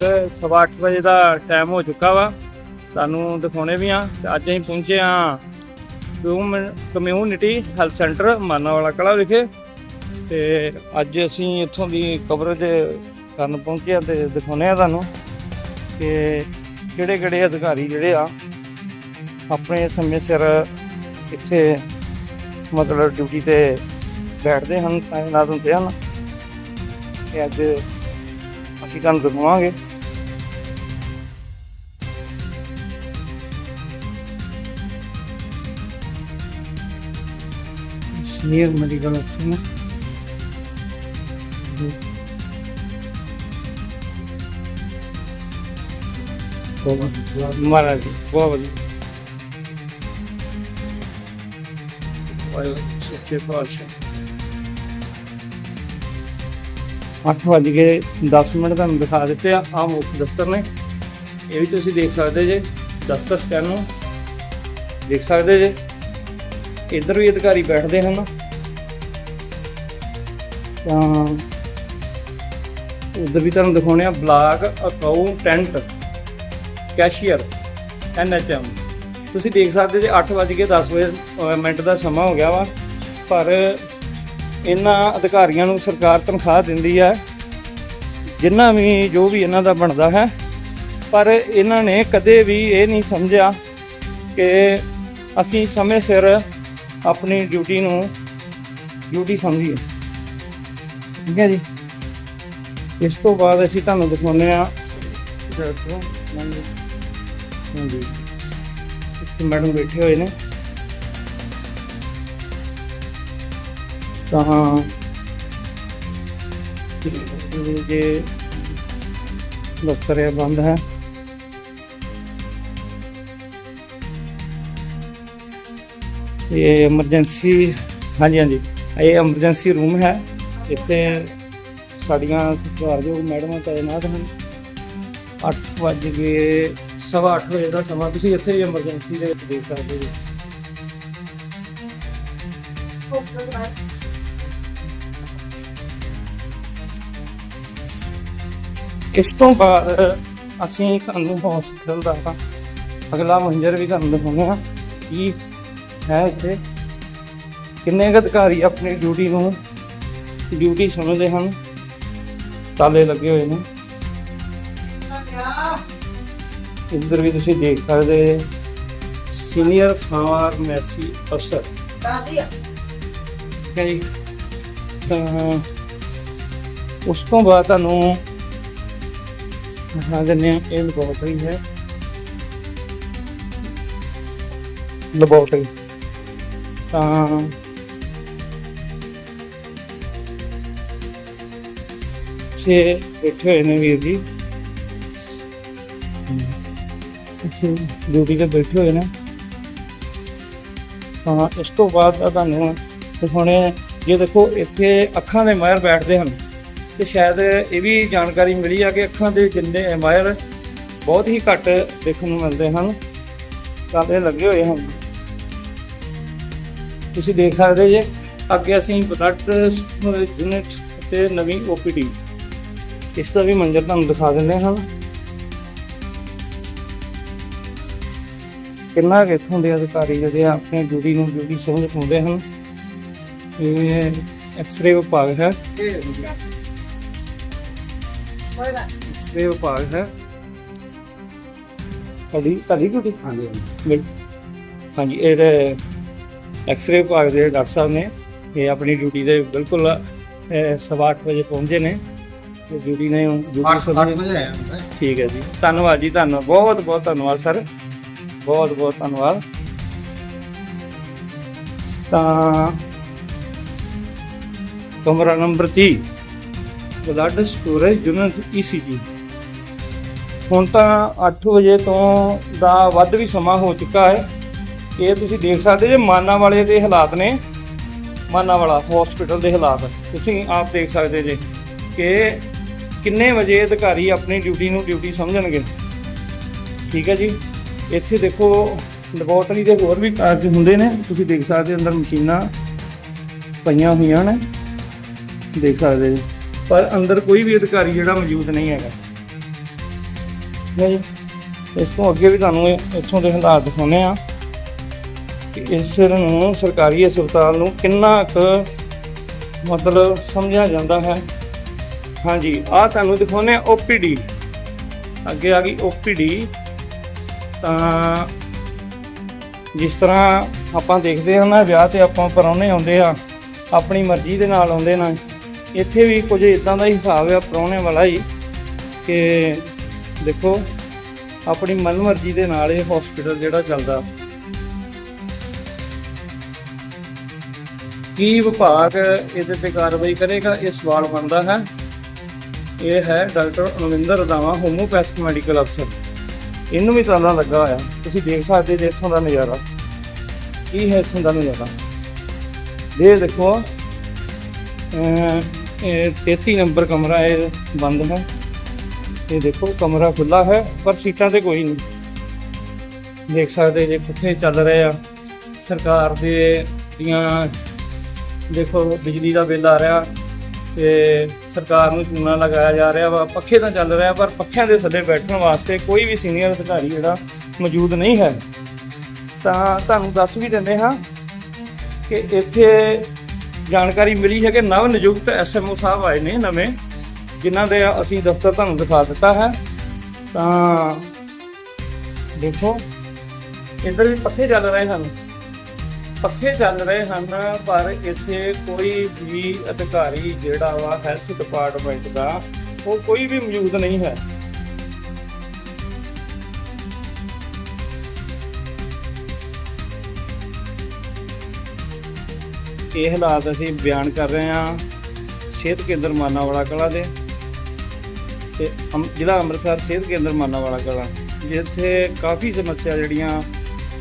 ਸਵਾ ਅੱਠ ਵਜੇ ਦਾ ਟਾਈਮ ਹੋ ਚੁੱਕਾ ਵਾ। ਸਾਨੂੰ ਦਿਖਾਉਣੇ ਵੀ ਆ ਤੇ ਅੱਜ ਅਸੀਂ ਪਹੁੰਚੇ ਆ ਕਮਿਊਨਿਟੀ ਹੈਲਥ ਸੈਂਟਰ ਮਾਨਾਵਾਲਾ ਕਲਾ ਵਿਖੇ। ਤੇ ਅੱਜ ਅਸੀਂ ਇੱਥੋਂ ਦੀ ਕਵਰੇਜ ਕਰਨ ਪਹੁੰਚੇ ਆ ਤੇ ਦਿਖਾਉਣੇ ਆ ਤੁਹਾਨੂੰ ਕਿ ਕਿਹੜੇ ਕਿਹੜੇ ਅਧਿਕਾਰੀ ਜਿਹੜੇ ਆ, ਆਪਣੇ ਸਮੇਂ ਸਿਰ ਇੱਥੇ ਮਤਲਬ ਡਿਊਟੀ ਤੇ ਬੈਠਦੇ ਹਨ ਤਾਇਨਾਤ ਹੁੰਦੇ ਹਨ। ਤੇ ਅੱਜ ਅਸੀਂ ਤੁਹਾਨੂੰ ਦਿਖਾਵਾਂਗੇ। ਸੀਨੀਅਰ ਮੈਡੀਕਲ ਅਫਸਰ ਮਹਾਰਾਜ ਜੀ, ਬਹੁਤ ਵਧੀਆ ਅੱਠ ਵੱਜ ਕੇ 10 ਮਿੰਟ ਤੁਹਾਨੂੰ ਦਿਖਾ ਦਿੱਤੇ ਆ ਆਹ ਮੁੱਖ ਦਫ਼ਤਰ ਨੇ ਇਹ ਵੀ ਤੁਸੀਂ ਦੇਖ ਸਕਦੇ ਜੇ ਦਫ਼ਤਰ ਸਟੈਨੋ ਦੇਖ ਸਕਦੇ ਜੇ ਇੱਧਰ ਵੀ ਅਧਿਕਾਰੀ ਬੈਠਦੇ ਹਨ ਤਾਂ ਉਧਰ ਵੀ ਤੁਹਾਨੂੰ ਦਿਖਾਉਣੇ ਆ ਬਲਾਕ ਅਕਾਊਂਟੈਂਟ ਕੈਸ਼ੀਅਰ ਐਨਐਚਐਮ ਤੁਸੀਂ ਦੇਖ ਸਕਦੇ ਜੇ 8 ਵੱਜ ਕੇ 10 ਵਜੇ ਮਿੰਟ ਦਾ ਸਮਾਂ ਹੋ ਗਿਆ ਵਾ, ਪਰ ਇਹਨਾਂ ਅਧਿਕਾਰੀਆਂ ਨੂੰ ਸਰਕਾਰ ਤਨਖਾਹ ਦਿੰਦੀ ਹੈ ਜਿੰਨਾ ਵੀ, ਜੋ ਵੀ ਇਹਨਾਂ ਦਾ ਬਣਦਾ ਹੈ, ਪਰ ਇਹਨਾਂ ਨੇ ਕਦੇ ਵੀ ਇਹ ਨਹੀਂ ਸਮਝਿਆ ਕਿ ਅਸੀਂ ਸਮੇਂ ਸਿਰ ਆਪਣੀ ਡਿਊਟੀ ਨੂੰ ਡਿਊਟੀ ਸਮਝੀਏ। ਠੀਕ ਹੈ ਜੀ। ਇਸ ਤੋਂ ਬਾਅਦ ਅਸੀਂ ਤੁਹਾਨੂੰ ਦਿਖਾਉਂਦੇ ਆ ਹਾਂਜੀ। ਇੱਕ ਮੈਡਮ ਬੈਠੇ ਹੋਏ ਨੇ। ਤਾਂ ਜੇ ਦਫ਼ਤਰ ਇਹ ਬੰਦ ਹੈ। ਇਹ ਐਮਰਜੈਂਸੀ ਹਾਂਜੀ ਹਾਂਜੀ। ਇਹ ਐਮਰਜੈਂਸੀ ਰੂਮ ਹੈ। ਇੱਥੇ ਸਾਡੀਆਂ ਸਤਿਕਾਰਯੋਗ ਮੈਡਮਾਂ ਤਾਇਨਾਤ ਹਨ। 8 ਵਜੇ ਕੇ ਸਵਾ ਅੱਠ ਵਜੇ ਦਾ ਸਮਾਂ। ਤੁਸੀਂ ਇੱਥੇ ਵੀ ਐਮਰਜੈਂਸੀ ਦੇ ਵਿੱਚ ਦੇਖ ਸਕਦੇ ਹੋ। ਇਸ ਤੋਂ ਬਾਅਦ ਅਸੀਂ ਤੁਹਾਨੂੰ ਹਸਪੀਟਲ ਦਾ ਅਗਲਾ ਮੰਜ਼ਰ ਵੀ ਤੁਹਾਨੂੰ ਦਿਖਾਉਂਦੇ ਹਾਂ। ਕੀ ਹੈ ਇੱਥੇ? ਕਿੰਨੇ ਕੁ ਅਧਿਕਾਰੀ ਆਪਣੀ ਡਿਊਟੀ ਨੂੰ ਡਿਊਟੀ ਸਮਝਦੇ ਹਨ। ਤਾਲੇ ਲੱਗੇ ਹੋਏ ਨੇ। ਇੱਧਰ ਵੀ ਤੁਸੀਂ ਦੇਖ ਸਕਦੇ ਸੀਨੀਅਰ ਫਾਰਮੇਸੀ ਅਫਸਰ। ਠੀਕ ਹੈ ਜੀ ਤਾਂ ਉਸ ਤੋਂ ਬਾਅਦ ਤੁਹਾਨੂੰ ਹਾਂ। ਇਹ ਲੈਬੋਰਟਰੀ ਹੈ। ਲੈਬੋਰਟਰੀ ਤਾਂ ਛੇ ਬੈਠੇ ਹੋਏ ਨੇ ਵੀਰ ਜੀ। ਡਿਊਟੀ ਤੇ ਬੈਠੇ ਹੋਏ ਨੇ। ਤਾਂ ਇਸ ਤੋਂ ਬਾਅਦ ਆ ਤੁਹਾਨੂੰ ਦਿਖਾਉਣੇ ਜੇ ਦੇਖੋ ਇੱਥੇ ਅੱਖਾਂ ਦੇ ਮਾਇਰ ਬੈਠਦੇ ਹਨ, ਤੇ ਸ਼ਾਇਦ ਇਹ ਵੀ ਜਾਣਕਾਰੀ ਮਿਲੀ ਆ ਕਿ ਅੱਖਾਂ ਦੇ ਜਿੰਨੇ ਮਾਇਰ ਬਹੁਤ ਹੀ ਘੱਟ ਦੇਖਣ ਨੂੰ ਮਿਲਦੇ ਹਨ ਤਾਲੇ ਲੱਗੇ ਹੋਏ ਹਨ। ਤੁਸੀਂ ਦੇਖ ਸਕਦੇ ਜੇ, ਅੱਗੇ ਅਸੀਂ ਬਲੱਡ ਯੂਨਿਟ ਤੇ ਨਵੀਂ ਓਪੀਡੀ ਇਸ ਦਾ ਵੀ ਮੰਜ਼ਰ ਤੁਹਾਨੂੰ ਦਿਖਾ ਦਿੰਦੇ ਹਾਂ ਕਿੰਨਾ ਕੁ ਇੱਥੋਂ ਦੇ ਅਧਿਕਾਰੀ ਜਿਹੜੇ ਆ ਆਪਣੀ ਡਿਊਟੀ ਨੂੰ ਡਿਊਟੀ ਸਮਝ ਪਾਉਂਦੇ ਹਨ। ਇਹ ਐਕਸ-ਰੇ ਵਿਭਾਗ ਹੈ। ਐਕਸ-ਰੇ ਵਿਭਾਗ ਹੈ। ਤੁਹਾਡੀ ਤੁਹਾਡੀ ਡਿਊਟੀ? ਹਾਂਜੀ ਹਾਂਜੀ। ਇਹ ਐਕਸ-ਰੇ ਵਿਭਾਗ ਦੇ ਡਾਕਟਰ ਸਾਹਿਬ ਨੇ ਇਹ ਆਪਣੀ ਡਿਊਟੀ ਦੇ ਬਿਲਕੁਲ ਸਵਾ ਅੱਠ ਵਜੇ ਪਹੁੰਚੇ ਨੇ। ਤੇ ਡਿਊਟੀ ਨੇ ਡਿਊਟੀ ਸਮਝ ਠੀਕ ਹੈ ਜੀ। ਧੰਨਵਾਦ ਜੀ ਧੰਨਵਾਦ। ਬਹੁਤ ਬਹੁਤ ਧੰਨਵਾਦ ਸਰ। ਬਹੁਤ ਬਹੁਤ ਧੰਨਵਾਦ। ਤਾਂ ਕਮਰਾ number 30 blood storage unit ECG ਹੁਣ ਤਾਂ 8 ਵਜੇ ਤੋਂ ਦਾ ਵੱਧ ਵੀ ਸਮਾਂ ਹੋ ਚੁੱਕਾ ਹੈ। ਇਹ ਤੁਸੀਂ ਦੇਖ ਸਕਦੇ ਜੇ ਮਾਨਾ ਵਾਲੇ ਦੇ ਹਾਲਾਤ ਨੇ। ਮਾਨਾ ਵਾਲਾ ਹਸਪੀਟਲ ਦੇ ਹਾਲਾਤ। ਤੁਸੀਂ ਆਪ ਦੇਖ ਸਕਦੇ ਜੇ ਕਿ ਕਿੰਨੇ ਵਜੇ ਅਧਿਕਾਰੀ ਆਪਣੀ ਡਿਊਟੀ ਨੂੰ ਡਿਊਟੀ ਸਮਝਣਗੇ? ਠੀਕ ਹੈ ਜੀ। ਇੱਥੇ ਦੇਖੋ ਲੈਬੋਰਟਰੀ ਦੇ ਹੋਰ ਵੀ ਕਾਰਜ ਹੁੰਦੇ ਨੇ। ਤੁਸੀਂ ਦੇਖ ਸਕਦੇ ਹੋ ਅੰਦਰ ਮਸ਼ੀਨਾਂ ਪਈਆਂ ਹੋਈਆਂ ਨੇ। ਦੇਖ ਸਕਦੇ ਜੀ ਪਰ ਅੰਦਰ ਕੋਈ ਵੀ ਅਧਿਕਾਰੀ ਜਿਹੜਾ ਮੌਜੂਦ ਨਹੀਂ ਹੈਗਾ। ਠੀਕ ਹੈ ਜੀ। ਇਸ ਤੋਂ ਅੱਗੇ ਵੀ ਤੁਹਾਨੂੰ ਇਹ- ਇੱਥੋਂ ਦੇ ਹਾਲਾਤ ਦਿਖਾਉਂਦੇ ਆ ਕਿ ਇਸ ਨੂੰ ਸਰਕਾਰੀ ਹਸਪਤਾਲ ਨੂੰ ਕਿੰਨਾ ਕੁ ਮਤਲਬ ਸਮਝਿਆ ਜਾਂਦਾ ਹੈ। ਹਾਂਜੀ ਆ ਤੁਹਾਨੂੰ ਦਿਖਾਉਂਦੇ ਆ ਓਪੀਡੀ। ਅੱਗੇ ਆ ਗਈ ਓਪੀਡੀ। ਤਾਂ ਜਿਸ ਤਰ੍ਹਾਂ ਆਪਾਂ ਦੇਖਦੇ ਹਾਂ ਨਾ, ਵਿਆਹ ਤੇ ਆਪਾਂ ਪਰੌਣੇ ਆਉਂਦੇ ਆ, ਆਪਣੀ ਮਰਜ਼ੀ ਦੇ ਨਾਲ ਆਉਂਦੇ ਨਾ। ਇੱਥੇ ਵੀ ਕੁਝ ਇਦਾਂ ਦਾ ਹੀ ਹਿਸਾਬ ਆ ਪਰੌਣੇ ਵਾਲਾ ਹੀ ਕਿ ਦੇਖੋ, ਆਪਣੀ ਮਨਮਰਜ਼ੀ ਦੇ ਨਾਲ ਇਹ ਹਸਪੀਟਲ ਜਿਹੜਾ ਚੱਲਦਾ। ਕੀ ਵਿਭਾਗ ਇਹਦੇ ਤੇ ਕਾਰਵਾਈ ਕਰੇਗਾ? ਇਹ ਸਵਾਲ ਬਣਦਾ ਹੈ। ਇਹ ਹੈ doctor Anvinder Randhawa homeopathic medical ਅਫਸਰ ਇਹਨੂੰ ਵੀ ਤਾਲਾ ਲੱਗਾ ਹੋਇਆ। ਤੁਸੀਂ ਦੇਖ ਸਕਦੇ ਜੇ ਇੱਥੋਂ ਦਾ ਨਜ਼ਾਰਾ। ਕੀ ਹੈ ਇੱਥੋਂ ਦਾ ਨਜ਼ਾਰਾ? ਇਹ ਦੇਖੋ ਇਹ 33 ਨੰਬਰ ਕਮਰਾ ਇਹ ਬੰਦ ਹੈ। ਇਹ ਦੇਖੋ, ਕਮਰਾ ਖੁੱਲਾ ਹੈ, ਪਰ ਸੀਟਾਂ ਤੇ ਕੋਈ ਨਹੀਂ। ਦੇਖ ਸਕਦੇ ਜੇ ਕਿੱਥੇ ਚੱਲ ਰਹੇ ਆ। ਸਰਕਾਰ ਦੇ ਦੀਆਂ, ਦੇਖੋ, ਬਿਜਲੀ ਦਾ ਬਿੱਲ ਆ ਰਿਹਾ ਤੇ ਸਰਕਾਰ ਨੂੰ ਚੂਨਾ ਲਗਾਇਆ ਜਾ ਰਿਹਾ ਵਾ, ਪੱਖੇ ਤਾਂ ਚੱਲ ਰਿਹਾ, ਪਰ ਪੱਖਿਆਂ ਦੇ ਥੱਲੇ ਬੈਠਣ ਵਾਸਤੇ ਕੋਈ ਵੀ ਸੀਨੀਅਰ ਅਧਿਕਾਰੀ ਜਿਹੜਾ ਮੌਜੂਦ ਨਹੀਂ ਹੈ। ਤਾਂ ਤੁਹਾਨੂੰ ਦੱਸ ਵੀ ਦਿੰਦੇ ਹਾਂ ਕਿ ਇੱਥੇ ਜਾਣਕਾਰੀ ਮਿਲੀ ਹੈ ਕਿ ਨਵ ਨਿਯੁਕਤ ਐਸਐਮਓ ਸਾਹਿਬ ਆਏ ਨੇ ਨਵੇਂ, ਜਿਨ੍ਹਾਂ ਦੇ ਅਸੀਂ ਦਫ਼ਤਰ ਤੁਹਾਨੂੰ ਦਿਖਾ ਦਿੱਤਾ ਹੈ। ਤਾਂ ਦੇਖੋ, ਇੱਧਰ ਵੀ ਪੱਖੇ ਚੱਲ ਰਹੇ ਹਨ। ਪੱਖੇ ਚੱਲ ਰਹੇ ਹਨ, ਪਰ ਇੱਥੇ ਕੋਈ ਵੀ ਅਧਿਕਾਰੀ ਜਿਹੜਾ ਵਾ ਹੈਲਥ ਡਿਪਾਰਟਮੈਂਟ ਦਾ, ਉਹ ਕੋਈ ਵੀ ਮੌਜੂਦ ਨਹੀਂ ਹੈ। ਇਹ ਹਾਲਾਤ ਅਸੀਂ ਬਿਆਨ ਕਰ ਰਹੇ ਹਾਂ ਸਿਹਤ ਕੇਂਦਰ ਮਾਨਾਵਾਲਾ ਕਲਾ ਦੇ ਤੇ ਜ਼ਿਲ੍ਹਾ ਅੰਮ੍ਰਿਤਸਰ ਸਿਹਤ ਕੇਂਦਰ ਮਾਨਾਵਾਲਾ ਕਲਾ, ਜਿੱਥੇ ਕਾਫੀ ਸਮੱਸਿਆ ਜਿਹੜੀਆਂ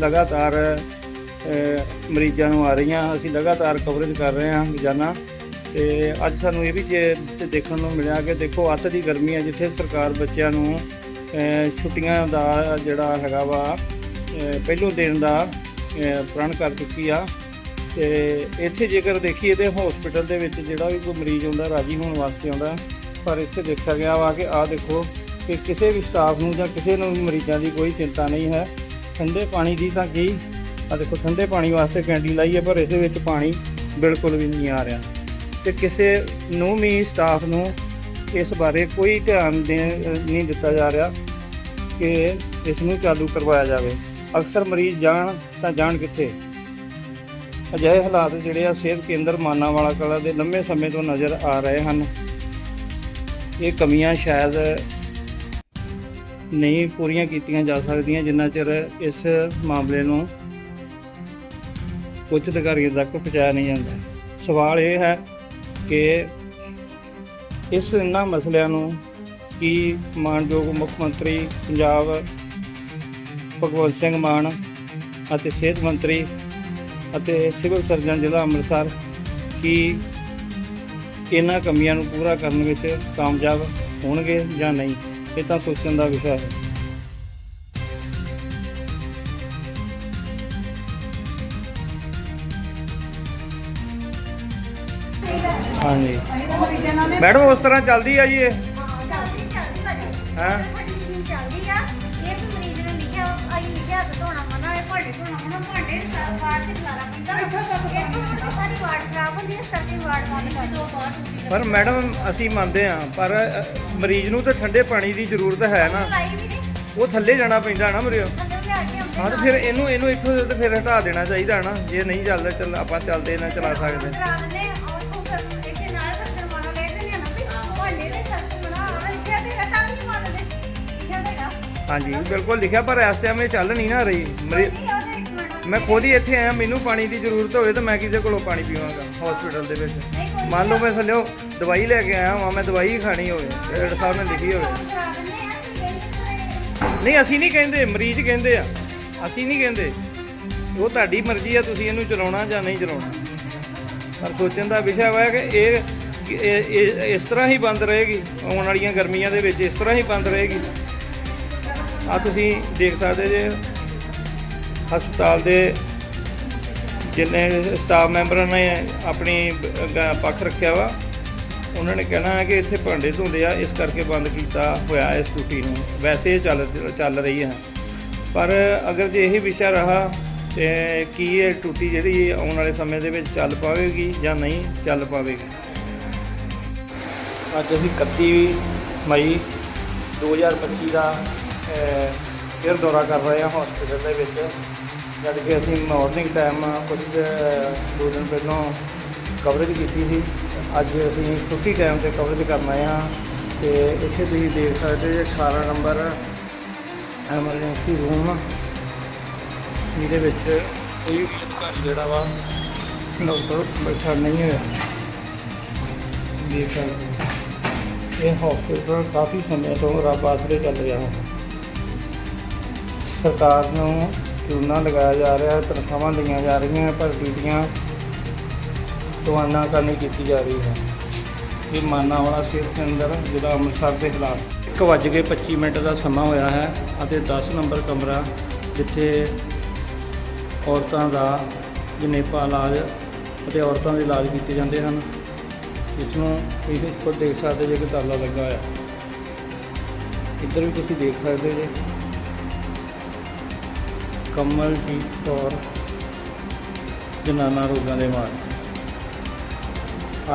ਲਗਾਤਾਰ ਮਰੀਜ਼ਾਂ ਨੂੰ ਆ ਰਹੀਆਂ। ਅਸੀਂ ਲਗਾਤਾਰ ਕਵਰੇਜ ਕਰ ਰਹੇ ਹਾਂ ਰੋਜ਼ਾਨਾ। ਤੇ ਅੱਜ ਸਾਨੂੰ ਇਹ ਵੀ ਜੇ ਦੇਖਣ ਨੂੰ ਮਿਲਿਆ ਕਿ ਦੇਖੋ, ਅੱਤ ਦੀ ਗਰਮੀ ਹੈ, ਜਿੱਥੇ ਸਰਕਾਰ ਬੱਚਿਆਂ ਨੂੰ ਛੁੱਟੀਆਂ ਦਾ ਜਿਹੜਾ ਹੈਗਾ ਵਾ ਪਹਿਲੋਂ ਦੇਣ ਦਾ ਪ੍ਰਣ ਕਰ ਚੁੱਕੀ ਆ। ਤੇ ਇੱਥੇ ਜੇਕਰ ਦੇਖੀਏ ਤੇ ਹਸਪੀਟਲ ਦੇ ਵਿੱਚ ਜਿਹੜਾ ਵੀ ਕੋਈ ਮਰੀਜ਼ ਆਉਂਦਾ, ਰਾਜੀ ਹੋਣ ਵਾਸਤੇ ਆਉਂਦਾ, ਪਰ ਇੱਥੇ ਦੇਖਿਆ ਗਿਆ ਵਾ ਕਿ ਆਹ ਦੇਖੋ ਕਿ ਕਿਸੇ ਵੀ ਸਟਾਫ ਨੂੰ ਜਾਂ ਕਿਸੇ ਨੂੰ ਵੀ ਮਰੀਜ਼ਾਂ ਦੀ ਕੋਈ ਚਿੰਤਾ ਨਹੀਂ ਹੈ। ਠੰਡੇ ਪਾਣੀ ਦੀ ਤਾਂ ਕੀ ਆ ਦੇਖੋ ਠੰਡੇ ਪਾਣੀ ਵਾਸਤੇ ਕੈਂਡੀ ਲਾਈ ਹੈ, ਪਰ ਇਹਦੇ ਵਿੱਚ ਪਾਣੀ ਬਿਲਕੁਲ ਵੀ ਨਹੀਂ ਆ ਰਿਹਾ। ਤੇ ਕਿਸੇ ਨੂੰ ਵੀ ਸਟਾਫ ਨੂੰ ਇਸ ਬਾਰੇ ਕੋਈ ਧਿਆਨ ਦੇ, ਨਹੀਂ ਦਿੱਤਾ ਜਾ ਰਿਹਾ ਕਿ ਇਸ ਨੂੰ ਚਾਲੂ ਕਰਵਾਇਆ ਜਾਵੇ। ਅਕਸਰ ਮਰੀਜ਼ ਜਾਣ ਤਾਂ ਜਾਣ ਕਿੱਥੇ? ਅਜਿਹੇ ਹਾਲਾਤ ਜਿਹੜੇ ਆ ਸਿਹਤ ਕੇਂਦਰ ਮਾਨਾਵਾਲਾ ਕਲਾ ਦੇ ਲੰਮੇ ਸਮੇਂ ਤੋਂ ਨਜ਼ਰ ਆ ਰਹੇ ਹਨ। ਇਹ ਕਮੀਆਂ ਸ਼ਾਇਦ ਨਹੀਂ ਪੂਰੀਆਂ ਕੀਤੀਆਂ ਜਾ ਸਕਦੀਆਂ, ਜਿੰਨਾ ਚਿਰ ਇਸ ਮਾਮਲੇ ਨੂੰ ਉੱਚ ਅਧਿਕਾਰੀਆਂ ਤੱਕ ਪਹੁੰਚਾਇਆ ਨਹੀਂ ਜਾਂਦਾ। ਸਵਾਲ ਇਹ ਹੈ ਕਿ ਇਸ ਇਹਨਾਂ ਮਸਲਿਆਂ ਨੂੰ ਕੀ ਮਾਨਯੋਗ ਮੁੱਖ ਮੰਤਰੀ ਪੰਜਾਬ ਭਗਵੰਤ ਸਿੰਘ ਮਾਨ ਅਤੇ ਸਿਹਤ ਮੰਤਰੀ ਅਤੇ ਸਿਵਲ ਸਰਜਨ ਜ਼ਿਲ੍ਹਾ ਅੰਮ੍ਰਿਤਸਰ ਕੀ ਇਹਨਾਂ ਕਮੀਆਂ ਨੂੰ ਪੂਰਾ ਕਰਨ ਵਿੱਚ ਕਾਮਯਾਬ ਹੋਣਗੇ ਜਾਂ ਨਹੀਂ, ਇਹ ਤਾਂ ਸੋਚਣ ਦਾ ਵਿਸ਼ਾ ਹੈ। ਖਰਾਬ ਹੁੰਦੀ ਹੈ ਸਾਡੀ ਵਾਰਡ ਬੰਦ ਕਰ ਦੋ ਬਾਹਰ ਪਰ ਮੈਡਮ ਅਸੀਂ ਮੰਨਦੇ ਹਾਂ ਪਰ ਮਰੀਜ਼ ਨੂੰ ਤਾਂ ਠੰਡੇ ਪਾਣੀ ਦੀ ਜ਼ਰੂਰਤ ਹੈ ਨਾ। ਉਹ ਥੱਲੇ ਜਾਣਾ ਪੈਂਦਾ ਨਾ ਆਉਂਦੇ ਹਾਂ ਤੇ ਫਿਰ ਇਹਨੂੰ ਇਹਨੂੰ ਇੱਥੋਂ ਤੇ ਫਿਰ ਹਟਾ ਦੇਣਾ ਚਾਹੀਦਾ ਨਾ। ਜੇ ਨਹੀਂ ਚੱਲਦਾ ਚੱਲ ਆਪਾਂ ਚੱਲਦੇ ਨਾ ਚਲਾ ਸਕਦੇ। ਹਾਂਜੀ ਬਿਲਕੁਲ ਲਿਖਿਆ ਪਰ ਇਸ ਟਾਈਮ ਇਹ ਚੱਲ ਨਹੀਂ ਨਾ ਰਹੀ। ਮਰੀ- ਮੈਂ ਖੁਦ ਹੀ ਇੱਥੇ ਆਇਆ ਮੈਨੂੰ ਪਾਣੀ ਦੀ ਜ਼ਰੂਰਤ ਹੋਵੇ ਤਾਂ ਮੈਂ ਕਿਸੇ ਕੋਲੋਂ ਪਾਣੀ ਪੀਵਾਂਗਾ ਹਸਪੀਟਲ ਦੇ ਵਿੱਚ। ਮੰਨ ਲਓ ਮੈਂ ਥੱਲਿਓ ਦਵਾਈ ਲੈ ਕੇ ਆਇਆ ਹਾਂ ਮੈਂ ਦਵਾਈ ਹੀ ਖਾਣੀ ਹੋਵੇ ਡਾਕਟਰ ਸਾਹਿਬ ਨੇ ਲਿਖੀ ਹੋਵੇ। ਨਹੀਂ ਅਸੀਂ ਨਹੀਂ ਕਹਿੰਦੇ ਮਰੀਜ਼ ਕਹਿੰਦੇ ਆ। ਅਸੀਂ ਨਹੀਂ ਕਹਿੰਦੇ। ਉਹ ਤੁਹਾਡੀ ਮਰਜ਼ੀ ਆ ਤੁਸੀਂ ਇਹਨੂੰ ਚਲਾਉਣਾ ਜਾਂ ਨਹੀਂ ਚਲਾਉਣਾ। ਪਰ ਸੋਚਣ ਦਾ ਵਿਸ਼ਾ ਵਾ ਕਿ ਇਹ ਕਿ ਇਹ- ਇਹ ਇਸ ਤਰ੍ਹਾਂ ਹੀ ਬੰਦ ਰਹੇਗੀ ਆਉਣ ਵਾਲੀਆਂ ਗਰਮੀਆਂ ਦੇ ਵਿੱਚ ਇਸ ਤਰ੍ਹਾਂ ਹੀ ਬੰਦ ਰਹੇਗੀ। ਆ ਤੁਸੀਂ ਦੇਖ ਸਕਦੇ ਜੇ ਹਸਪਤਾਲ ਦੇ ਜਿੰਨੇ ਸਟਾਫ ਮੈਂਬਰਾਂ ਨੇ ਆਪਣੀ ਪੱਖ ਰੱਖਿਆ ਵਾ, ਉਹਨਾਂ ਨੇ ਕਹਿਣਾ ਹੈ ਕਿ ਇੱਥੇ ਭਾਂਡੇ ਧੁੰਦੇ ਆ, ਇਸ ਕਰਕੇ ਬੰਦ ਕੀਤਾ ਹੋਇਆ ਇਸ ਟੂਟੀ ਨੂੰ। ਵੈਸੇ ਇਹ ਚੱਲ ਚੱਲ ਰਹੀ ਹੈ। ਪਰ ਅਗਰ ਜੇ ਇਹ ਵਿਸ਼ਾ ਰਹਾ ਤੇ ਕੀ ਇਹ ਟੂਟੀ ਜਿਹੜੀ ਆਉਣ ਵਾਲੇ ਸਮੇਂ ਦੇ ਵਿੱਚ ਚੱਲ ਪਾਵੇਗੀ ਜਾਂ ਨਹੀਂ ਚੱਲ ਪਾਵੇਗੀ? ਅੱਜ ਅਸੀਂ 31 ਮਈ 2025 ਦਾ ਫਿਰ ਦੌਰਾ ਕਰ ਰਹੇ ਹਾਂ ਹਸਪੀਟਲ ਦੇ ਵਿੱਚ। ਜਦ ਕਿ ਅਸੀਂ ਮਾਰਨਿੰਗ ਟਾਈਮ ਕੁਝ ਕੁ ਦੋ ਦਿਨ ਪਹਿਲਾਂ ਕਵਰੇਜ ਕੀਤੀ ਸੀ। ਅੱਜ ਅਸੀਂ ਛੁੱਟੀ ਟਾਈਮ ਤੇ ਕਵਰੇਜ ਕਰਨ ਆਏ ਹਾਂ ਤੇ ਇੱਥੇ ਤੁਸੀਂ ਦੇਖ ਸਕਦੇ ਜੇ 18 ਨੰਬਰ ਐਮਰਜੈਂਸੀ ਰੂਮ ਜਿਹਦੇ ਵਿੱਚ ਕੋਈ ਵੀ ਅਧਿਕਾਰੀ ਜਿਹੜਾ ਵਾ ਡਾਕਟਰ ਬੈਠਾ ਨਹੀਂ ਹੋਇਆ। ਦੇਖ ਸਕਦੇ ਇਹ ਹਸਪੀਟਲ ਕਾਫੀ ਸਮੇਂ ਤੋਂ ਰੱਬ ਆਸਰੇ ਚੱਲ ਰਿਹਾ ਹੈ। ਸਰਕਾਰ ਨੂੰ ਚੂਨਾ ਲਗਾਇਆ ਜਾ ਰਿਹਾ ਤਨਖਾਹਾਂ ਲਈਆਂ ਜਾ ਰਹੀਆਂ, ਪਰ ਡਿਊਟੀਆਂ ਤਵਾਨਾ ਕਰਨੀ ਕੀਤੀ ਜਾ ਰਹੀ ਹੈ। ਇਹ ਮਾਨਾ ਵਾਲਾ ਸਿਹਤ ਕੇਂਦਰ ਜ਼ਿਲ੍ਹਾ ਅੰਮ੍ਰਿਤਸਰ ਦੇ ਖਿਲਾਫ ਇੱਕ ਵੱਜ ਕੇ 25 ਮਿੰਟ ਦਾ ਸਮਾਂ ਹੋਇਆ ਹੈ ਅਤੇ 10 ਨੰਬਰ ਕਮਰਾ ਜਿੱਥੇ ਔਰਤਾਂ ਦਾ ਜਨੇਪਾ ਇਲਾਜ ਅਤੇ ਔਰਤਾਂ ਦੇ ਇਲਾਜ ਕੀਤੇ ਜਾਂਦੇ ਹਨ। ਇਸ ਨੂੰ ਤੁਸੀਂ ਉੱਪਰ ਦੇਖ ਸਕਦੇ ਜੇ ਕਿ ਤਾਲਾ ਲੱਗਾ ਹੋਇਆ। ਇੱਧਰ ਵੀ ਤੁਸੀਂ ਦੇਖ ਸਕਦੇ ਜੇ। ਕਮਲਜੀਤ ਕੌਰ ਜਨਾਨਾ ਰੋਗਾਂ ਦੇ ਮਾਰ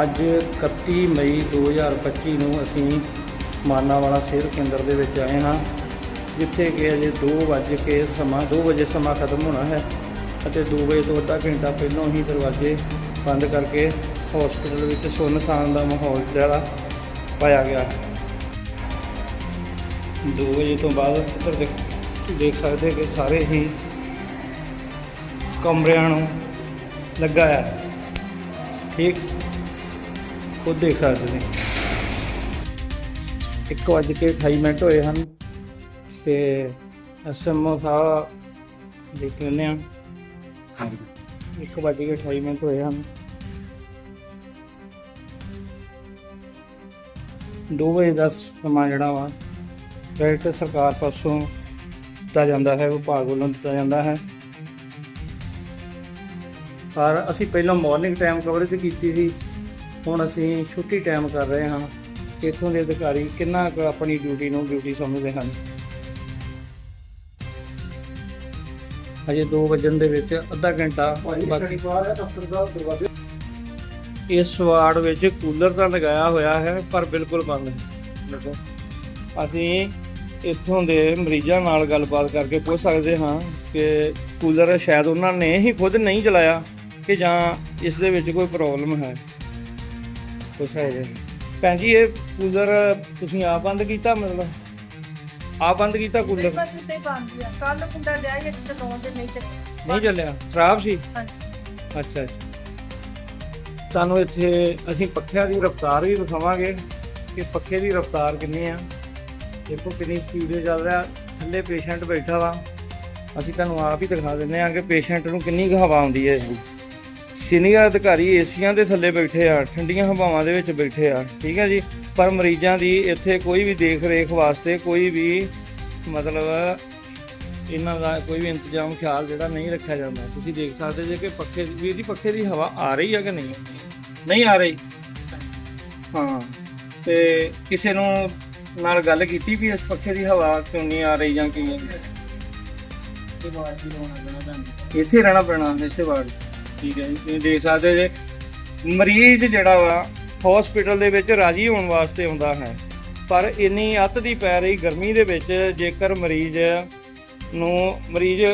ਅੱਜ 31 ਮਈ 2025 ਨੂੰ ਅਸੀਂ ਮਾਨਾਵਾਲਾ ਸਿਹਤ ਕੇਂਦਰ ਦੇ ਵਿੱਚ ਆਏ ਹਾਂ, ਜਿੱਥੇ ਕਿ ਅਜੇ 2 ਵਜੇ ਕੇ ਸਮਾਂ 2 ਵਜੇ ਸਮਾਂ ਖਤਮ ਹੋਣਾ ਹੈ ਅਤੇ 2 ਵਜੇ ਤੋਂ ਅੱਧਾ ਘੰਟਾ ਪਹਿਲਾਂ ਹੀ ਦਰਵਾਜ਼ੇ ਬੰਦ ਕਰਕੇ ਹਸਪੀਟਲ ਵਿੱਚ ਸੁੰਨਸਾਨ ਦਾ ਮਾਹੌਲ ਜਿਹੜਾ ਪਾਇਆ ਗਿਆ ਹੈ। 2 ਵਜੇ ਤੋਂ ਬਾਅਦ ਇੱਧਰ ਦੇਖ ਦੇਖ ਸਕਦੇ ਕਿ ਸਾਰੇ ਹੀ ਕਮਰਿਆਂ ਨੂੰ ਲੱਗਾ ਹੈ। ਠੀਕ? ਖੁਦ ਦੇਖ ਸਕਦੇ ਨੇ। ਇੱਕ ਵੱਜ ਕੇ 28 ਮਿੰਟ ਹੋਏ ਹਨ ਤੇ ਐਸਐਮਓ ਸਾਹਿਬ ਦੇਖ ਲੈਂਦੇ ਹਾਂ। ਇੱਕ ਵੱਜ ਕੇ 28 ਮਿੰਟ ਹੋਏ ਹਨ। 2 ਵਜੇ ਦਾ ਸਮਾਂ ਜਿਹੜਾ ਵਾ ਡਾਇਰੈਕਟ ਸਰਕਾਰ ਪਾਸੋਂ ਦਿੱਤਾ ਜਾਂਦਾ ਹੈ ਵਿਭਾਗ ਵੱਲੋਂ ਦਿੱਤਾ ਜਾਂਦਾ ਹੈ। ਪਰ ਅਸੀਂ ਪਹਿਲਾਂ ਮਾਰਨਿੰਗ ਟਾਈਮ ਕਵਰੇਜ ਕੀਤੀ ਸੀ। ਹੁਣ ਅਸੀਂ ਛੁੱਟੀ ਟਾਈਮ ਕਰ ਰਹੇ ਹਾਂ। ਇੱਥੋਂ ਦੇ ਅਧਿਕਾਰੀ ਕਿੰਨਾ ਕੁ ਆਪਣੀ ਡਿਊਟੀ ਨੂੰ ਡਿਊਟੀ ਸਮਝਦੇ ਹਨ? ਅਜੇ 2 ਵਜਣ ਦੇ ਵਿੱਚ ਅੱਧਾ ਘੰਟਾ ਬਾਕੀ ਇਸ ਵਾਰਡ ਵਿੱਚ ਕੂਲਰ ਤਾਂ ਲਗਾਇਆ ਹੋਇਆ ਹੈ ਪਰ ਬਿਲਕੁਲ ਬੰਦ ਹੈ। ਅਸੀਂ ਇੱਥੋਂ ਦੇ ਮਰੀਜ਼ਾਂ ਨਾਲ ਗੱਲਬਾਤ ਕਰਕੇ ਪੁੱਛ ਸਕਦੇ ਹਾਂ ਕਿ ਕੂਲਰ ਸ਼ਾਇਦ ਉਹਨਾਂ ਨੇ ਹੀ ਖੁਦ ਨਹੀਂ ਚਲਾਇਆ ਕਿ ਜਾਂ ਇਸ ਦੇ ਵਿੱਚ ਕੋਈ ਪ੍ਰੋਬਲਮ ਹੈ? ਕੁਛ ਹੈ ਜੀ। ਭੈਣ ਜੀ ਇਹ ਕੂਲਰ ਤੁਸੀਂ ਆਪ ਬੰਦ ਕੀਤਾ ਮਤਲਬ? ਆਪ ਬੰਦ ਕੀਤਾ ਕੂਲਰ? ਬਸ ਉੱਤੇ ਬੰਦ ਆ। ਕੱਲ ਮੁੰਡਾ ਲਿਆ ਇੱਕ ਚਲਾਉਣ ਦੇ ਨਹੀਂ ਚੱਲ ਨਹੀਂ ਚੱਲਿਆ? ਖਰਾਬ ਸੀ? ਹਾਂਜੀ। ਅੱਛਾ ਅੱਛਾ। ਤੁਹਾਨੂੰ ਇੱਥੇ ਅਸੀਂ ਪੱਖਿਆਂ ਦੀ ਰਫ਼ਤਾਰ ਵੀ ਵਿਖਾਵਾਂਗੇ ਕਿ ਪੱਖੇ ਦੀ ਰਫ਼ਤਾਰ ਕਿੰਨੀ ਆ। ਦੇਖੋ ਕਿੰਨੀ ਸਪੀਡ ਤੇ ਚੱਲ ਰਿਹਾ। ਥੱਲੇ ਪੇਸ਼ੈਂਟ ਬੈਠਾ ਵਾ। ਅਸੀਂ ਤੁਹਾਨੂੰ ਆਪ ਹੀ ਦਿਖਾ ਦਿੰਦੇ ਆ ਕਿ ਪੇਸ਼ੈਂਟ ਨੂੰ ਕਿੰਨੀ ਕੁ ਹਵਾ ਆਉਂਦੀ ਹੈ ਇਹਦੀ ਸੀਨੀਅਰ ਅਧਿਕਾਰੀ ਏਸੀਆਂ ਦੇ ਥੱਲੇ ਬੈਠੇ ਆ, ਠੰਡੀਆਂ ਹਵਾਵਾਂ ਦੇ ਵਿੱਚ ਬੈਠੇ ਆ, ਠੀਕ ਹੈ ਜੀ? ਪਰ ਮਰੀਜ਼ਾਂ ਦੀ ਇੱਥੇ ਕੋਈ ਵੀ ਦੇਖ ਰੇਖ ਵਾਸਤੇ ਕੋਈ ਵੀ ਮਤਲਬ ਇਹਨਾਂ ਦਾ ਕੋਈ ਵੀ ਇੰਤਜ਼ਾਮ, ਖਿਆਲ ਜਿਹੜਾ ਨਹੀਂ ਰੱਖਿਆ ਜਾਂਦਾ। ਤੁਸੀਂ ਦੇਖ ਸਕਦੇ ਜੇ ਕਿ ਪੱਖੇ ਦੀ ਵੀ ਇਹਦੀ ਪੱਖੇ ਦੀ ਹਵਾ ਆ ਰਹੀ ਹੈ ਕਿ ਨਹੀਂ? ਨਹੀਂ ਆ ਰਹੀ। ਹਾਂ, ਤੇ ਕਿਸੇ ਨੂੰ ਨਾਲ ਗੱਲ ਕੀਤੀ ਵੀ ਇਸ ਪੱਖੇ ਦੀ ਹਵਾ ਕਿਉਂ ਨਹੀਂ ਆ ਰਹੀ ਜਾਂ ਕੀ? ਹੈ ਇੱਥੇ ਰਹਿਣਾ ਪੈਣਾ ਇਸੇ ਵਾਰ ਠੀਕ ਹੈ ਜੀ। ਤੁਸੀਂ ਦੇਖ ਸਕਦੇ ਜੇ ਮਰੀਜ਼ ਜਿਹੜਾ ਵਾ ਹਸਪੀਟਲ ਦੇ ਵਿੱਚ ਰਾਜੀ ਹੋਣ ਵਾਸਤੇ ਆਉਂਦਾ ਹੈ। ਪਰ ਇੰਨੀ ਅੱਤ ਦੀ ਪੈ ਰਹੀ ਗਰਮੀ ਦੇ ਵਿੱਚ, ਜੇਕਰ ਮਰੀਜ਼ ਨੂੰ, ਮਰੀਜ਼